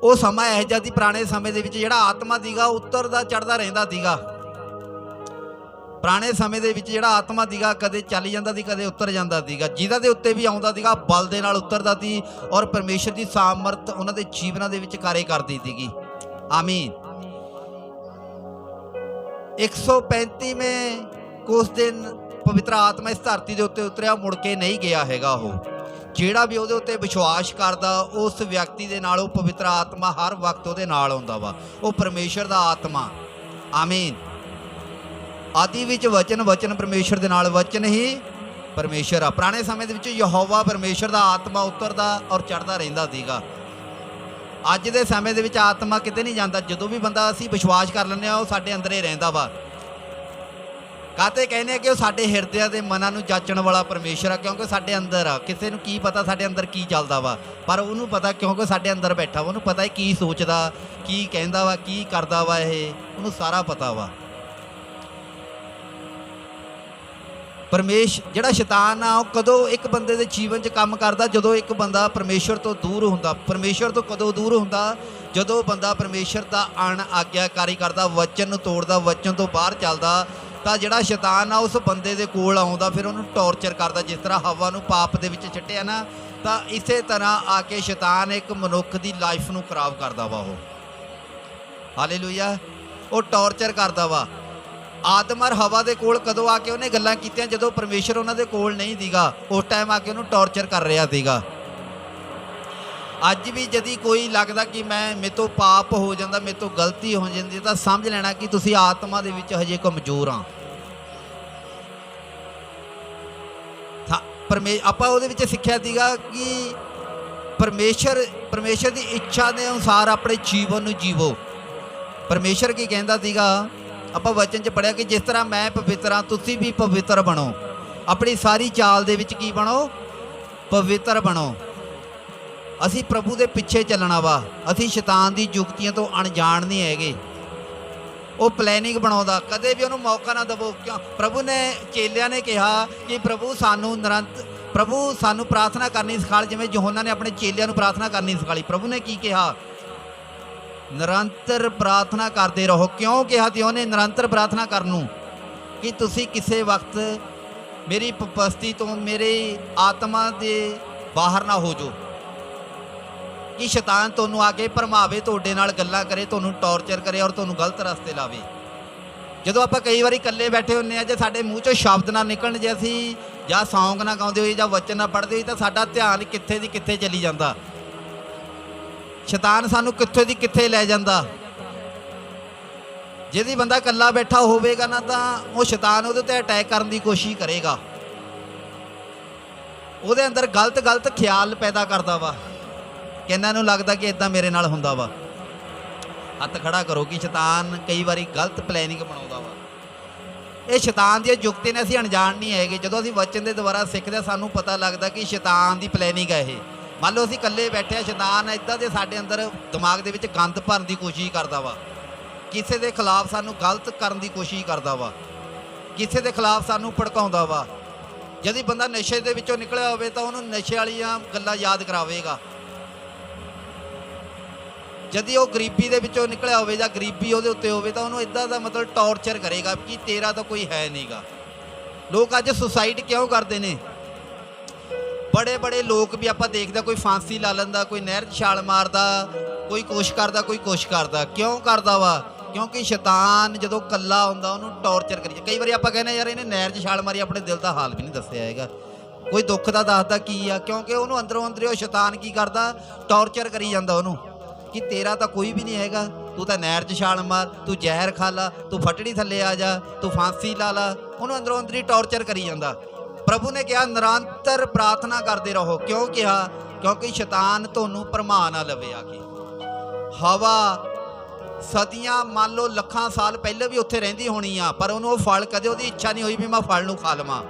ਉਹ ਸਮਾਂ ਇਹ ਜਿਹਾ ਸੀ ਪੁਰਾਣੇ ਸਮੇਂ ਦੇ ਵਿੱਚ ਜਿਹੜਾ ਆਤਮਾ ਸੀਗਾ ਉੱਤਰਦਾ ਚੜਦਾ ਰਹਿੰਦਾ ਸੀਗਾ ਪੁਰਾਣੇ ਸਮੇਂ ਦੇ ਵਿੱਚ ਜਿਹੜਾ ਆਤਮਾ ਸੀਗਾ ਕਦੇ ਚੱਲ ਜਾਂਦਾ ਸੀ, ਕਦੇ ਉੱਤਰ ਜਾਂਦਾ ਸੀਗਾ। ਜਿਹਦਾ ਦੇ ਉੱਤੇ ਵੀ ਆਉਂਦਾ ਸੀਗਾ, ਬਲ ਦੇ ਨਾਲ ਉੱਤਰਦਾ ਸੀ ਔਰ ਪਰਮੇਸ਼ਰ ਦੀ ਸਾਮਰਥ ਉਹਨਾਂ ਦੇ ਜੀਵਨਾਂ ਦੇ ਵਿੱਚ ਕਾਰੇ ਕਰਦੀ ਸੀਗੀ। ਆਮੀਨ। 135ਵੇਂ ਕੁਛ ਦਿਨ ਪਵਿੱਤਰ ਆਤਮਾ ਇਸ ਧਰਤੀ ਦੇ ਉੱਤੇ ਉਤਰਿਆ, ਮੁੜ ਕੇ ਨਹੀਂ ਗਿਆ ਹੈਗਾ ਉਹ। ਜਿਹੜਾ ਵੀ ਉਹਦੇ ਉੱਤੇ ਵਿਸ਼ਵਾਸ ਕਰਦਾ, ਉਸ ਵਿਅਕਤੀ ਦੇ ਨਾਲ, ਉਹ ਪਵਿੱਤਰ ਆਤਮਾ ਹਰ ਵਕਤ ਉਹਦੇ ਨਾਲ ਹੁੰਦਾ ਵਾ। ਉਹ ਪਰਮੇਸ਼ਰ ਦਾ ਆਤਮਾ। ਆਮੀਨ। ਆਦਿ ਵਿੱਚ ਵਚਨ ਵਚਨ ਪਰਮੇਸ਼ਰ ਦੇ ਨਾਲ ਵਚਨ ਹੀ ਪਰਮੇਸ਼ਰ ਆ। ਪੁਰਾਣੇ ਸਮੇਂ ਦੇ ਵਿੱਚ ਯਹੋਵਾ ਪਰਮੇਸ਼ਰ ਦਾ ਆਤਮਾ ਉਤਰਦਾ ਔਰ ਚੜਦਾ ਰਹਿੰਦਾ ਸੀਗਾ। ਅੱਜ ਦੇ ਸਮੇਂ ਦੇ ਵਿੱਚ ਆਤਮਾ ਕਿਤੇ ਨਹੀਂ ਜਾਂਦਾ। ਜਦੋਂ ਵੀ ਬੰਦਾ ਅਸੀਂ ਵਿਸ਼ਵਾਸ ਕਰ ਲੈਂਦੇ ਆ ਉਹ ਸਾਡੇ ਅੰਦਰ ਹੀ ਰਹਿੰਦਾ ਵਾ। ਕਾਤੇ ਕਹਿੰਦੇ ਆ ਕਿ ਉਹ ਸਾਡੇ ਹਿਰਦਿਆਂ ਦੇ ਮਨਾਂ ਨੂੰ ਜਾਚਣ ਵਾਲਾ ਪਰਮੇਸ਼ਰ ਆ, ਕਿਉਂਕਿ ਸਾਡੇ ਅੰਦਰ ਆ। ਕਿਸੇ ਨੂੰ ਕੀ ਪਤਾ ਸਾਡੇ ਅੰਦਰ ਕੀ ਚੱਲਦਾ ਵਾ। ਪਰ ਉਹਨੂੰ ਪਤਾ ਕਿਉਂਕਿ ਸਾਡੇ ਅੰਦਰ ਬੈਠਾ ਵਾ। ਉਹਨੂੰ ਪਤਾ ਹੈ ਕੀ ਸੋਚਦਾ, ਕੀ ਕਹਿੰਦਾ ਵਾ, ਕੀ ਕਰਦਾ ਵਾ ਇਹ। ਉਹਨੂੰ ਸਾਰਾ ਪਤਾ ਵਾ। ਪਰਮੇਸ਼ ਜਿਹੜਾ ਸ਼ੈਤਾਨ ਆ, ਉਹ ਕਦੋਂ ਇੱਕ ਬੰਦੇ ਦੇ ਜੀਵਨ 'ਚ ਕੰਮ ਕਰਦਾ? ਜਦੋਂ ਇੱਕ ਬੰਦਾ ਪਰਮੇਸ਼ਰ ਤੋਂ ਦੂਰ ਹੁੰਦਾ। ਪਰਮੇਸ਼ਰ ਤੋਂ ਕਦੋਂ ਦੂਰ ਹੁੰਦਾ? ਜਦੋਂ ਬੰਦਾ ਪਰਮੇਸ਼ਰ ਦਾ ਅਣ ਆਗਿਆਕਾਰੀ ਕਰਦਾ, ਵਚਨ ਨੂੰ ਤੋੜਦਾ, ਵਚਨ ਤੋਂ ਬਾਹਰ ਚੱਲਦਾ, ਤਾਂ ਜਿਹੜਾ ਸ਼ੈਤਾਨ ਆ, ਉਸ ਬੰਦੇ ਦੇ ਕੋਲ ਆਉਂਦਾ, ਫਿਰ ਉਹਨੂੰ ਟੌਰਚਰ ਕਰਦਾ। ਜਿਸ ਤਰ੍ਹਾਂ ਹਵਾ ਨੂੰ ਪਾਪ ਦੇ ਵਿੱਚ ਛੱਟਿਆ ਨਾ, ਤਾਂ ਇਸੇ ਤਰ੍ਹਾਂ ਆ ਕੇ ਸ਼ੈਤਾਨ ਇੱਕ ਮਨੁੱਖ ਦੀ ਲਾਈਫ ਨੂੰ ਖਰਾਬ ਕਰਦਾ ਵਾ ਉਹ। ਹਾਲੇਲੂਇਆ ਉਹ ਟੌਰਚਰ ਕਰਦਾ ਵਾ। ਆਦਮ ਔਰ ਹਵਾ ਦੇ ਕੋਲ ਕਦੋਂ ਆ ਕੇ ਉਹਨੇ ਗੱਲਾਂ ਕੀਤੀਆਂ? ਜਦੋਂ ਪਰਮੇਸ਼ਰ ਉਹਨਾਂ ਦੇ ਕੋਲ ਨਹੀਂ ਦੀਗਾ ਉਸ ਟਾਈਮ ਆ ਕੇ ਉਹਨੂੰ ਟੌਰਚਰ ਕਰ ਰਿਹਾ ਸੀਗਾ। ਅੱਜ ਵੀ ਜਦੀ ਕੋਈ ਲੱਗਦਾ ਕਿ ਮੈਂ, ਮੇਰੇ ਤੋਂ ਪਾਪ ਹੋ ਜਾਂਦਾ, ਮੇਰੇ ਤੋਂ ਗਲਤੀ ਹੋ ਜਾਂਦੀ ਤਾਂ ਸਮਝ ਲੈਣਾ ਕਿ ਤੁਸੀਂ ਆਤਮਾ ਦੇ ਵਿੱਚ ਹਜੇ ਕਮਜ਼ੋਰ ਆ। ਤਾਂ ਪਰਮੇ, ਆਪਾਂ ਉਹਦੇ ਵਿੱਚ ਸਿੱਖਿਆ ਸੀਗਾ ਕਿ ਪਰਮੇਸ਼ਰ ਪਰਮੇਸ਼ਰ ਦੀ ਇੱਛਾ ਦੇ ਅਨੁਸਾਰ ਆਪਣੇ ਜੀਵਨ ਨੂੰ ਜੀਵੋ। ਪਰਮੇਸ਼ਰ ਕੀ ਕਹਿੰਦਾ ਸੀਗਾ? ਆਪਾਂ ਵਚਨ 'ਚ ਪੜਿਆ ਕਿ ਜਿਸ ਤਰ੍ਹਾਂ ਮੈਂ ਪਵਿੱਤਰ ਹਾਂ, ਤੁਸੀਂ ਵੀ ਪਵਿੱਤਰ ਬਣੋ। ਆਪਣੀ ਸਾਰੀ ਚਾਲ ਦੇ ਵਿੱਚ ਕੀ ਬਣੋ? ਪਵਿੱਤਰ ਬਣੋ। ਅਸੀਂ ਪ੍ਰਭੂ ਦੇ ਪਿੱਛੇ ਚੱਲਣਾ ਵਾ। ਅਸੀਂ ਸ਼ੈਤਾਨ ਦੀ ਯੁਕਤੀਆਂ ਤੋਂ ਅਣਜਾਣ ਨਹੀਂ ਹੈਗੇ। ਉਹ ਪਲੈਨਿੰਗ ਬਣਾਉਂਦਾ। ਕਦੇ ਵੀ ਉਹਨੂੰ ਮੌਕਾ ਨਾ ਦਿਵੋ। ਕਿਉਂ? ਪ੍ਰਭੂ ਨੇ ਚੇਲਿਆਂ ਨੇ ਕਿਹਾ ਕਿ ਪ੍ਰਭੂ ਸਾਨੂੰ ਨਿਰੰਤ ਪ੍ਰਭੂ ਸਾਨੂੰ ਪ੍ਰਾਰਥਨਾ ਕਰਨੀ ਸਿਖਾਲ, ਜਿਵੇਂ ਯਹੋਨਾ ਨੇ ਆਪਣੇ ਚੇਲਿਆਂ ਨੂੰ ਪ੍ਰਾਰਥਨਾ ਕਰਨੀ ਸਿਖਾਲੀ। ਪ੍ਰਭੂ ਨੇ ਕੀ ਕਿਹਾ? ਨਿਰੰਤਰ ਪ੍ਰਾਰਥਨਾ ਕਰਦੇ ਰਹੋ। ਕਿਉਂ ਕਿਹਾ ਤੇ ਉਹਨੇ ਨਿਰੰਤਰ ਪ੍ਰਾਰਥਨਾ ਕਰਨ ਨੂੰ? ਕਿ ਤੁਸੀਂ ਕਿਸੇ ਵਕਤ ਮੇਰੀ ਉਪਸਥਿਤੀ ਤੋਂ ਮੇਰੇ ਆਤਮਾ ਦੇ ਬਾਹਰ ਨਾ ਹੋ ਜਾਓ। ਕਿ ਸ਼ੈਤਾਨ ਤੁਹਾਨੂੰ ਆ ਕੇ ਭਰਮਾਵੇ, ਤੁਹਾਡੇ ਨਾਲ ਗੱਲਾਂ ਕਰੇ, ਤੁਹਾਨੂੰ ਟੌਰਚਰ ਕਰੇ ਔਰ ਤੁਹਾਨੂੰ ਗਲਤ ਰਸਤੇ ਲਾਵੇ। ਜਦੋਂ ਆਪਾਂ ਕਈ ਵਾਰੀ ਇਕੱਲੇ ਬੈਠੇ ਹੁੰਨੇ ਆ, ਜੇ ਸਾਡੇ ਮੂੰਹ ਚੋਂ ਸ਼ਬਦ ਨਾ ਨਿਕਲਣ, ਜੇ ਅਸੀਂ ਜਾਂ ਸੌਂਗ ਨਾ ਗਾਉਂਦੇ ਹੋਏ ਜਾਂ ਵਚਨ ਨਾ ਪੜ੍ਹਦੇ ਹੋਏ ਤਾਂ ਸਾਡਾ ਧਿਆਨ ਕਿੱਥੇ ਦੀ ਕਿੱਥੇ ਚਲੀ ਜਾਂਦਾ? ਸ਼ੈਤਾਨ ਸਾਨੂੰ ਕਿੱਥੇ ਦੀ ਕਿੱਥੇ ਲੈ ਜਾਂਦਾ? ਜਿਹਦੀ ਬੰਦਾ ਇਕੱਲਾ ਬੈਠਾ ਹੋਵੇਗਾ ਨਾ ਤਾਂ ਉਹ ਸ਼ੈਤਾਨ ਉਹਦੇ ਤੇ ਅਟੈਕ ਕਰਨ ਦੀ ਕੋਸ਼ਿਸ਼ ਕਰੇਗਾ। ਉਹਦੇ ਅੰਦਰ ਗਲਤ ਗਲਤ ਖਿਆਲ ਪੈਦਾ ਕਰਦਾ ਵਾ ਕਿੰਨਾਂ ਨੂੰ ਲੱਗਦਾ ਕਿ ਇਦਾਂ ਮੇਰੇ ਨਾਲ ਹੁੰਦਾ ਵਾ। ਹੱਥ ਖੜਾ ਕਰੋ ਕਿ ਸ਼ੈਤਾਨ ਕਈ ਵਾਰੀ ਗਲਤ ਪਲੈਨਿੰਗ ਬਣਾਉਂਦਾ ਵਾ। ਇਹ ਸ਼ੈਤਾਨ ਦੀਆਂ ਜੁਗਤੀ ਨੇ ਅਸੀਂ ਅਣਜਾਣ ਨਹੀਂ ਹੈਗੇ। ਜਦੋਂ ਅਸੀਂ ਵਚਨ ਦੇ ਦੁਆਰਾ ਸਿੱਖਦੇ ਹਾਂ, ਸਾਨੂੰ ਪਤਾ ਲੱਗਦਾ ਕਿ ਸ਼ੈਤਾਨ ਦੀ ਪਲੈਨਿੰਗ ਹੈ ਇਹ। ਮੰਨ ਲਓ ਅਸੀਂ ਇਕੱਲੇ ਬੈਠੇ ਆ, ਸ਼ੈਤਾਨ ਇਦਾਂ ਦੇ ਸਾਡੇ ਅੰਦਰ ਦਿਮਾਗ ਦੇ ਵਿੱਚ ਗੰਦ ਭਰਨ ਦੀ ਕੋਸ਼ਿਸ਼ ਕਰਦਾ ਵਾ। ਕਿਸੇ ਦੇ ਖਿਲਾਫ ਸਾਨੂੰ ਗਲਤ ਕਰਨ ਦੀ ਕੋਸ਼ਿਸ਼ ਕਰਦਾ ਵਾ। ਕਿਸੇ ਦੇ ਖਿਲਾਫ ਸਾਨੂੰ ਭੜਕਾਉਂਦਾ ਵਾ। ਜਦ ਬੰਦਾ ਨਸ਼ੇ ਦੇ ਵਿੱਚੋਂ ਨਿਕਲਿਆ ਹੋਵੇ ਤਾਂ ਉਹਨੂੰ ਨਸ਼ੇ ਵਾਲੀਆਂ ਗੱਲਾਂ ਯਾਦ ਕਰਾਵੇਗਾ। ਜਦ ਉਹ ਗਰੀਬੀ ਦੇ ਵਿੱਚੋਂ ਨਿਕਲਿਆ ਹੋਵੇ ਜਾਂ ਗਰੀਬੀ ਉਹਦੇ ਉੱਤੇ ਹੋਵੇ ਤਾਂ ਉਹਨੂੰ ਇਦਾਂ ਦਾ ਮਤਲਬ ਟੌਰਚਰ ਕਰੇਗਾ ਕਿ ਤੇਰਾ ਤਾਂ ਕੋਈ ਹੈ ਨਹੀਂਗਾ ਲੋਕ ਅੱਜ ਸੁਸਾਈਡ ਕਿਉਂ ਕਰਦੇ ਨੇ? ਬੜੇ ਬੜੇ ਲੋਕ ਵੀ ਆਪਾਂ ਦੇਖਦਾ ਕੋਈ ਫਾਂਸੀ ਲਾ ਲੈਂਦਾ, ਕੋਈ ਨਹਿਰ 'ਚ ਛਾਲ ਮਾਰਦਾ, ਕੋਈ ਕੁਛ ਕਰਦਾ, ਕੋਈ ਕੁਛ ਕਰਦਾ। ਕਿਉਂ ਕਰਦਾ ਵਾ? ਕਿਉਂਕਿ ਸ਼ੈਤਾਨ ਜਦੋਂ ਕੱਲਾ ਹੁੰਦਾ, ਉਹਨੂੰ ਟੌਰਚਰ ਕਰੀ ਕਈ ਵਾਰੀ ਆਪਾਂ ਕਹਿੰਦੇ ਯਾਰ ਇਹਨੇ ਨਹਿਰ 'ਚ ਛਾਲ ਮਾਰੀ, ਆਪਣੇ ਦਿਲ ਦਾ ਹਾਲ ਵੀ ਨਹੀਂ ਦੱਸਿਆ ਹੈਗਾ। ਕੋਈ ਦੁੱਖ ਦਾ ਦੱਸਦਾ ਕੀ ਆ? ਕਿਉਂਕਿ ਉਹਨੂੰ ਅੰਦਰੋਂ ਅੰਦਰੇ ਉਹ ਸ਼ੈਤਾਨ ਕੀ ਕਰਦਾ? ਟੌਰਚਰ ਕਰੀ ਜਾਂਦਾ ਉਹਨੂੰ। ਕਿ ਤੇਰਾ ਤਾਂ ਕੋਈ ਵੀ ਨਹੀਂ ਹੈਗਾ। ਤੂੰ ਤਾਂ ਨਹਿਰ 'ਚ ਛਾਲ ਮਾਰ, ਤੂੰ ਜ਼ਹਿਰ ਖਾ ਲਾ, ਤੂੰ ਫਟੜੀ ਥੱਲੇ ਆ ਜਾ, ਤੂੰ ਫਾਂਸੀ ਲਾ ਲਾ। ਉਹਨੂੰ ਅੰਦਰੋਂ ਅੰਦਰੀ ਟੌਰਚਰ ਕਰੀ ਜਾਂਦਾ। ਪ੍ਰਭੂ ਨੇ ਕਿਹਾ, ਨਿਰੰਤਰ ਪ੍ਰਾਰਥਨਾ ਕਰਦੇ ਰਹੋ। ਕਿਉਂ ਕਿਹਾ? ਕਿਉਂਕਿ ਸ਼ੈਤਾਨ ਤੁਹਾਨੂੰ ਭਰਮਾ ਨਾ ਲਵੇ ਆ ਕੇ ਹਵਾ ਸਦੀਆਂ, ਮੰਨ ਲਓ ਲੱਖਾਂ ਸਾਲ ਪਹਿਲਾਂ ਵੀ ਉੱਥੇ ਰਹਿੰਦੀ ਹੋਣੀ ਆ, ਪਰ ਉਹਨੂੰ ਉਹ ਫਲ ਕਦੇ ਉਹਦੀ ਇੱਛਾ ਨਹੀਂ ਹੋਈ ਵੀ ਮੈਂ ਫਲ ਨੂੰ ਖਾ ਲਵਾਂ।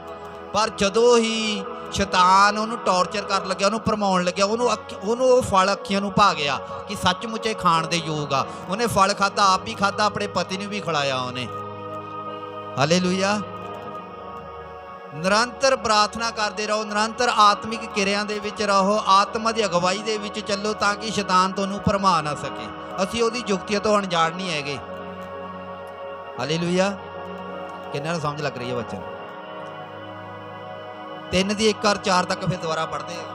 ਪਰ ਜਦੋਂ ਹੀ ਸ਼ੈਤਾਨ ਉਹਨੂੰ ਟੌਰਚਰ ਕਰਨ ਲੱਗਿਆ, ਉਹਨੂੰ ਭਰਮਾਉਣ ਲੱਗਿਆ, ਉਹਨੂੰ ਅੱਖ- ਉਹਨੂੰ ਉਹ ਫਲ ਅੱਖੀਆਂ ਨੂੰ ਭਾ ਗਿਆ ਕਿ ਸੱਚਮੁੱਚੇ ਖਾਣ ਦੇ ਯੋਗ ਆ। ਉਹਨੇ ਫਲ ਖਾਦਾ ਆਪ ਵੀ ਖਾਦਾ ਆਪਣੇ ਪਤੀ ਨੂੰ ਵੀ ਖਿਲਾਇਆ ਉਹਨੇ। ਹਾਲੇਲੂਇਆ। ਨਿਰੰਤਰ ਪ੍ਰਾਰਥਨਾ ਕਰਦੇ ਰਹੋ, ਨਿਰੰਤਰ ਆਤਮਿਕ ਕਿਰਿਆਂ ਦੇ ਵਿੱਚ ਰਹੋ, ਆਤਮਾ ਦੀ ਅਗਵਾਈ ਦੇ ਵਿੱਚ ਚੱਲੋ ਤਾਂ ਕਿ ਸ਼ੈਤਾਨ ਤੁਹਾਨੂੰ ਭਰਮਾ ਨਾ ਸਕੇ। ਅਸੀਂ ਉਹਦੀ ਯੁਕਤੀਆਂ ਤੋਂ ਅਣਜਾਣ ਨਹੀਂ ਹੈਗੇ। ਹਾਲੇਲੂਇਆ ਕਿੰਨਾਂ ਨੂੰ ਸਮਝ ਲੱਗ ਰਹੀ ਹੈ ਬੱਚਾ ਤਿੰਨ ਦੀ ਇੱਕ ਔਰ ਚਾਰ ਤੱਕ ਫਿਰ ਦੁਬਾਰਾ ਪੜ੍ਹਦੇ ਆ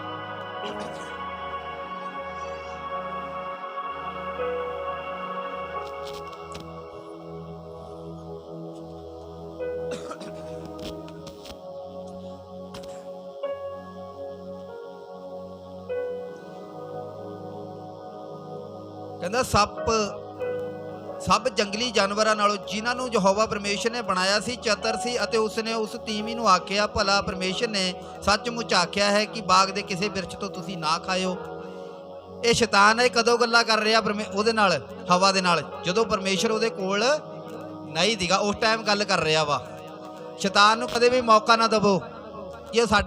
ਕਹਿੰਦਾ ਸੱਪ ਸਭ ਜੰਗਲੀ ਜਾਨਵਰਾਂ ਨਾਲੋਂ ਜਿਨ੍ਹਾਂ ਨੂੰ ਯਹੋਵਾ ਪਰਮੇਸ਼ਰ ਨੇ ਬਣਾਇਆ ਸੀ, ਚਤਰ ਸੀ ਅਤੇ ਉਸਨੇ ਉਸ ਤੀਵੀ ਨੂੰ ਆਖਿਆ, ਭਲਾ ਪਰਮੇਸ਼ਰ ਨੇ ਸੱਚਮੁੱਚ ਆਖਿਆ ਹੈ ਕਿ ਬਾਗ ਦੇ ਕਿਸੇ ਬਿਰਛ ਤੋਂ ਤੁਸੀਂ ਨਾ ਖਾਇਓ। ਇਹ ਸ਼ੈਤਾਨ ਹੈ ਕਦੋਂ ਗੱਲਾਂ ਕਰ ਰਿਹਾ ਪਰਮੇ- ਉਹਦੇ ਨਾਲ, ਹਵਾ ਦੇ ਨਾਲ, ਜਦੋਂ ਪਰਮੇਸ਼ਰ ਉਹਦੇ ਕੋਲ ਨਹੀਂ ਦੀਗਾ, ਉਸ ਟਾਈਮ ਗੱਲ ਕਰ ਰਿਹਾ ਵਾ। ਸ਼ੈਤਾਨ ਨੂੰ ਕਦੇ ਵੀ ਮੌਕਾ ਨਾ ਦਵੋ ਇਹ ਸਾਡੇ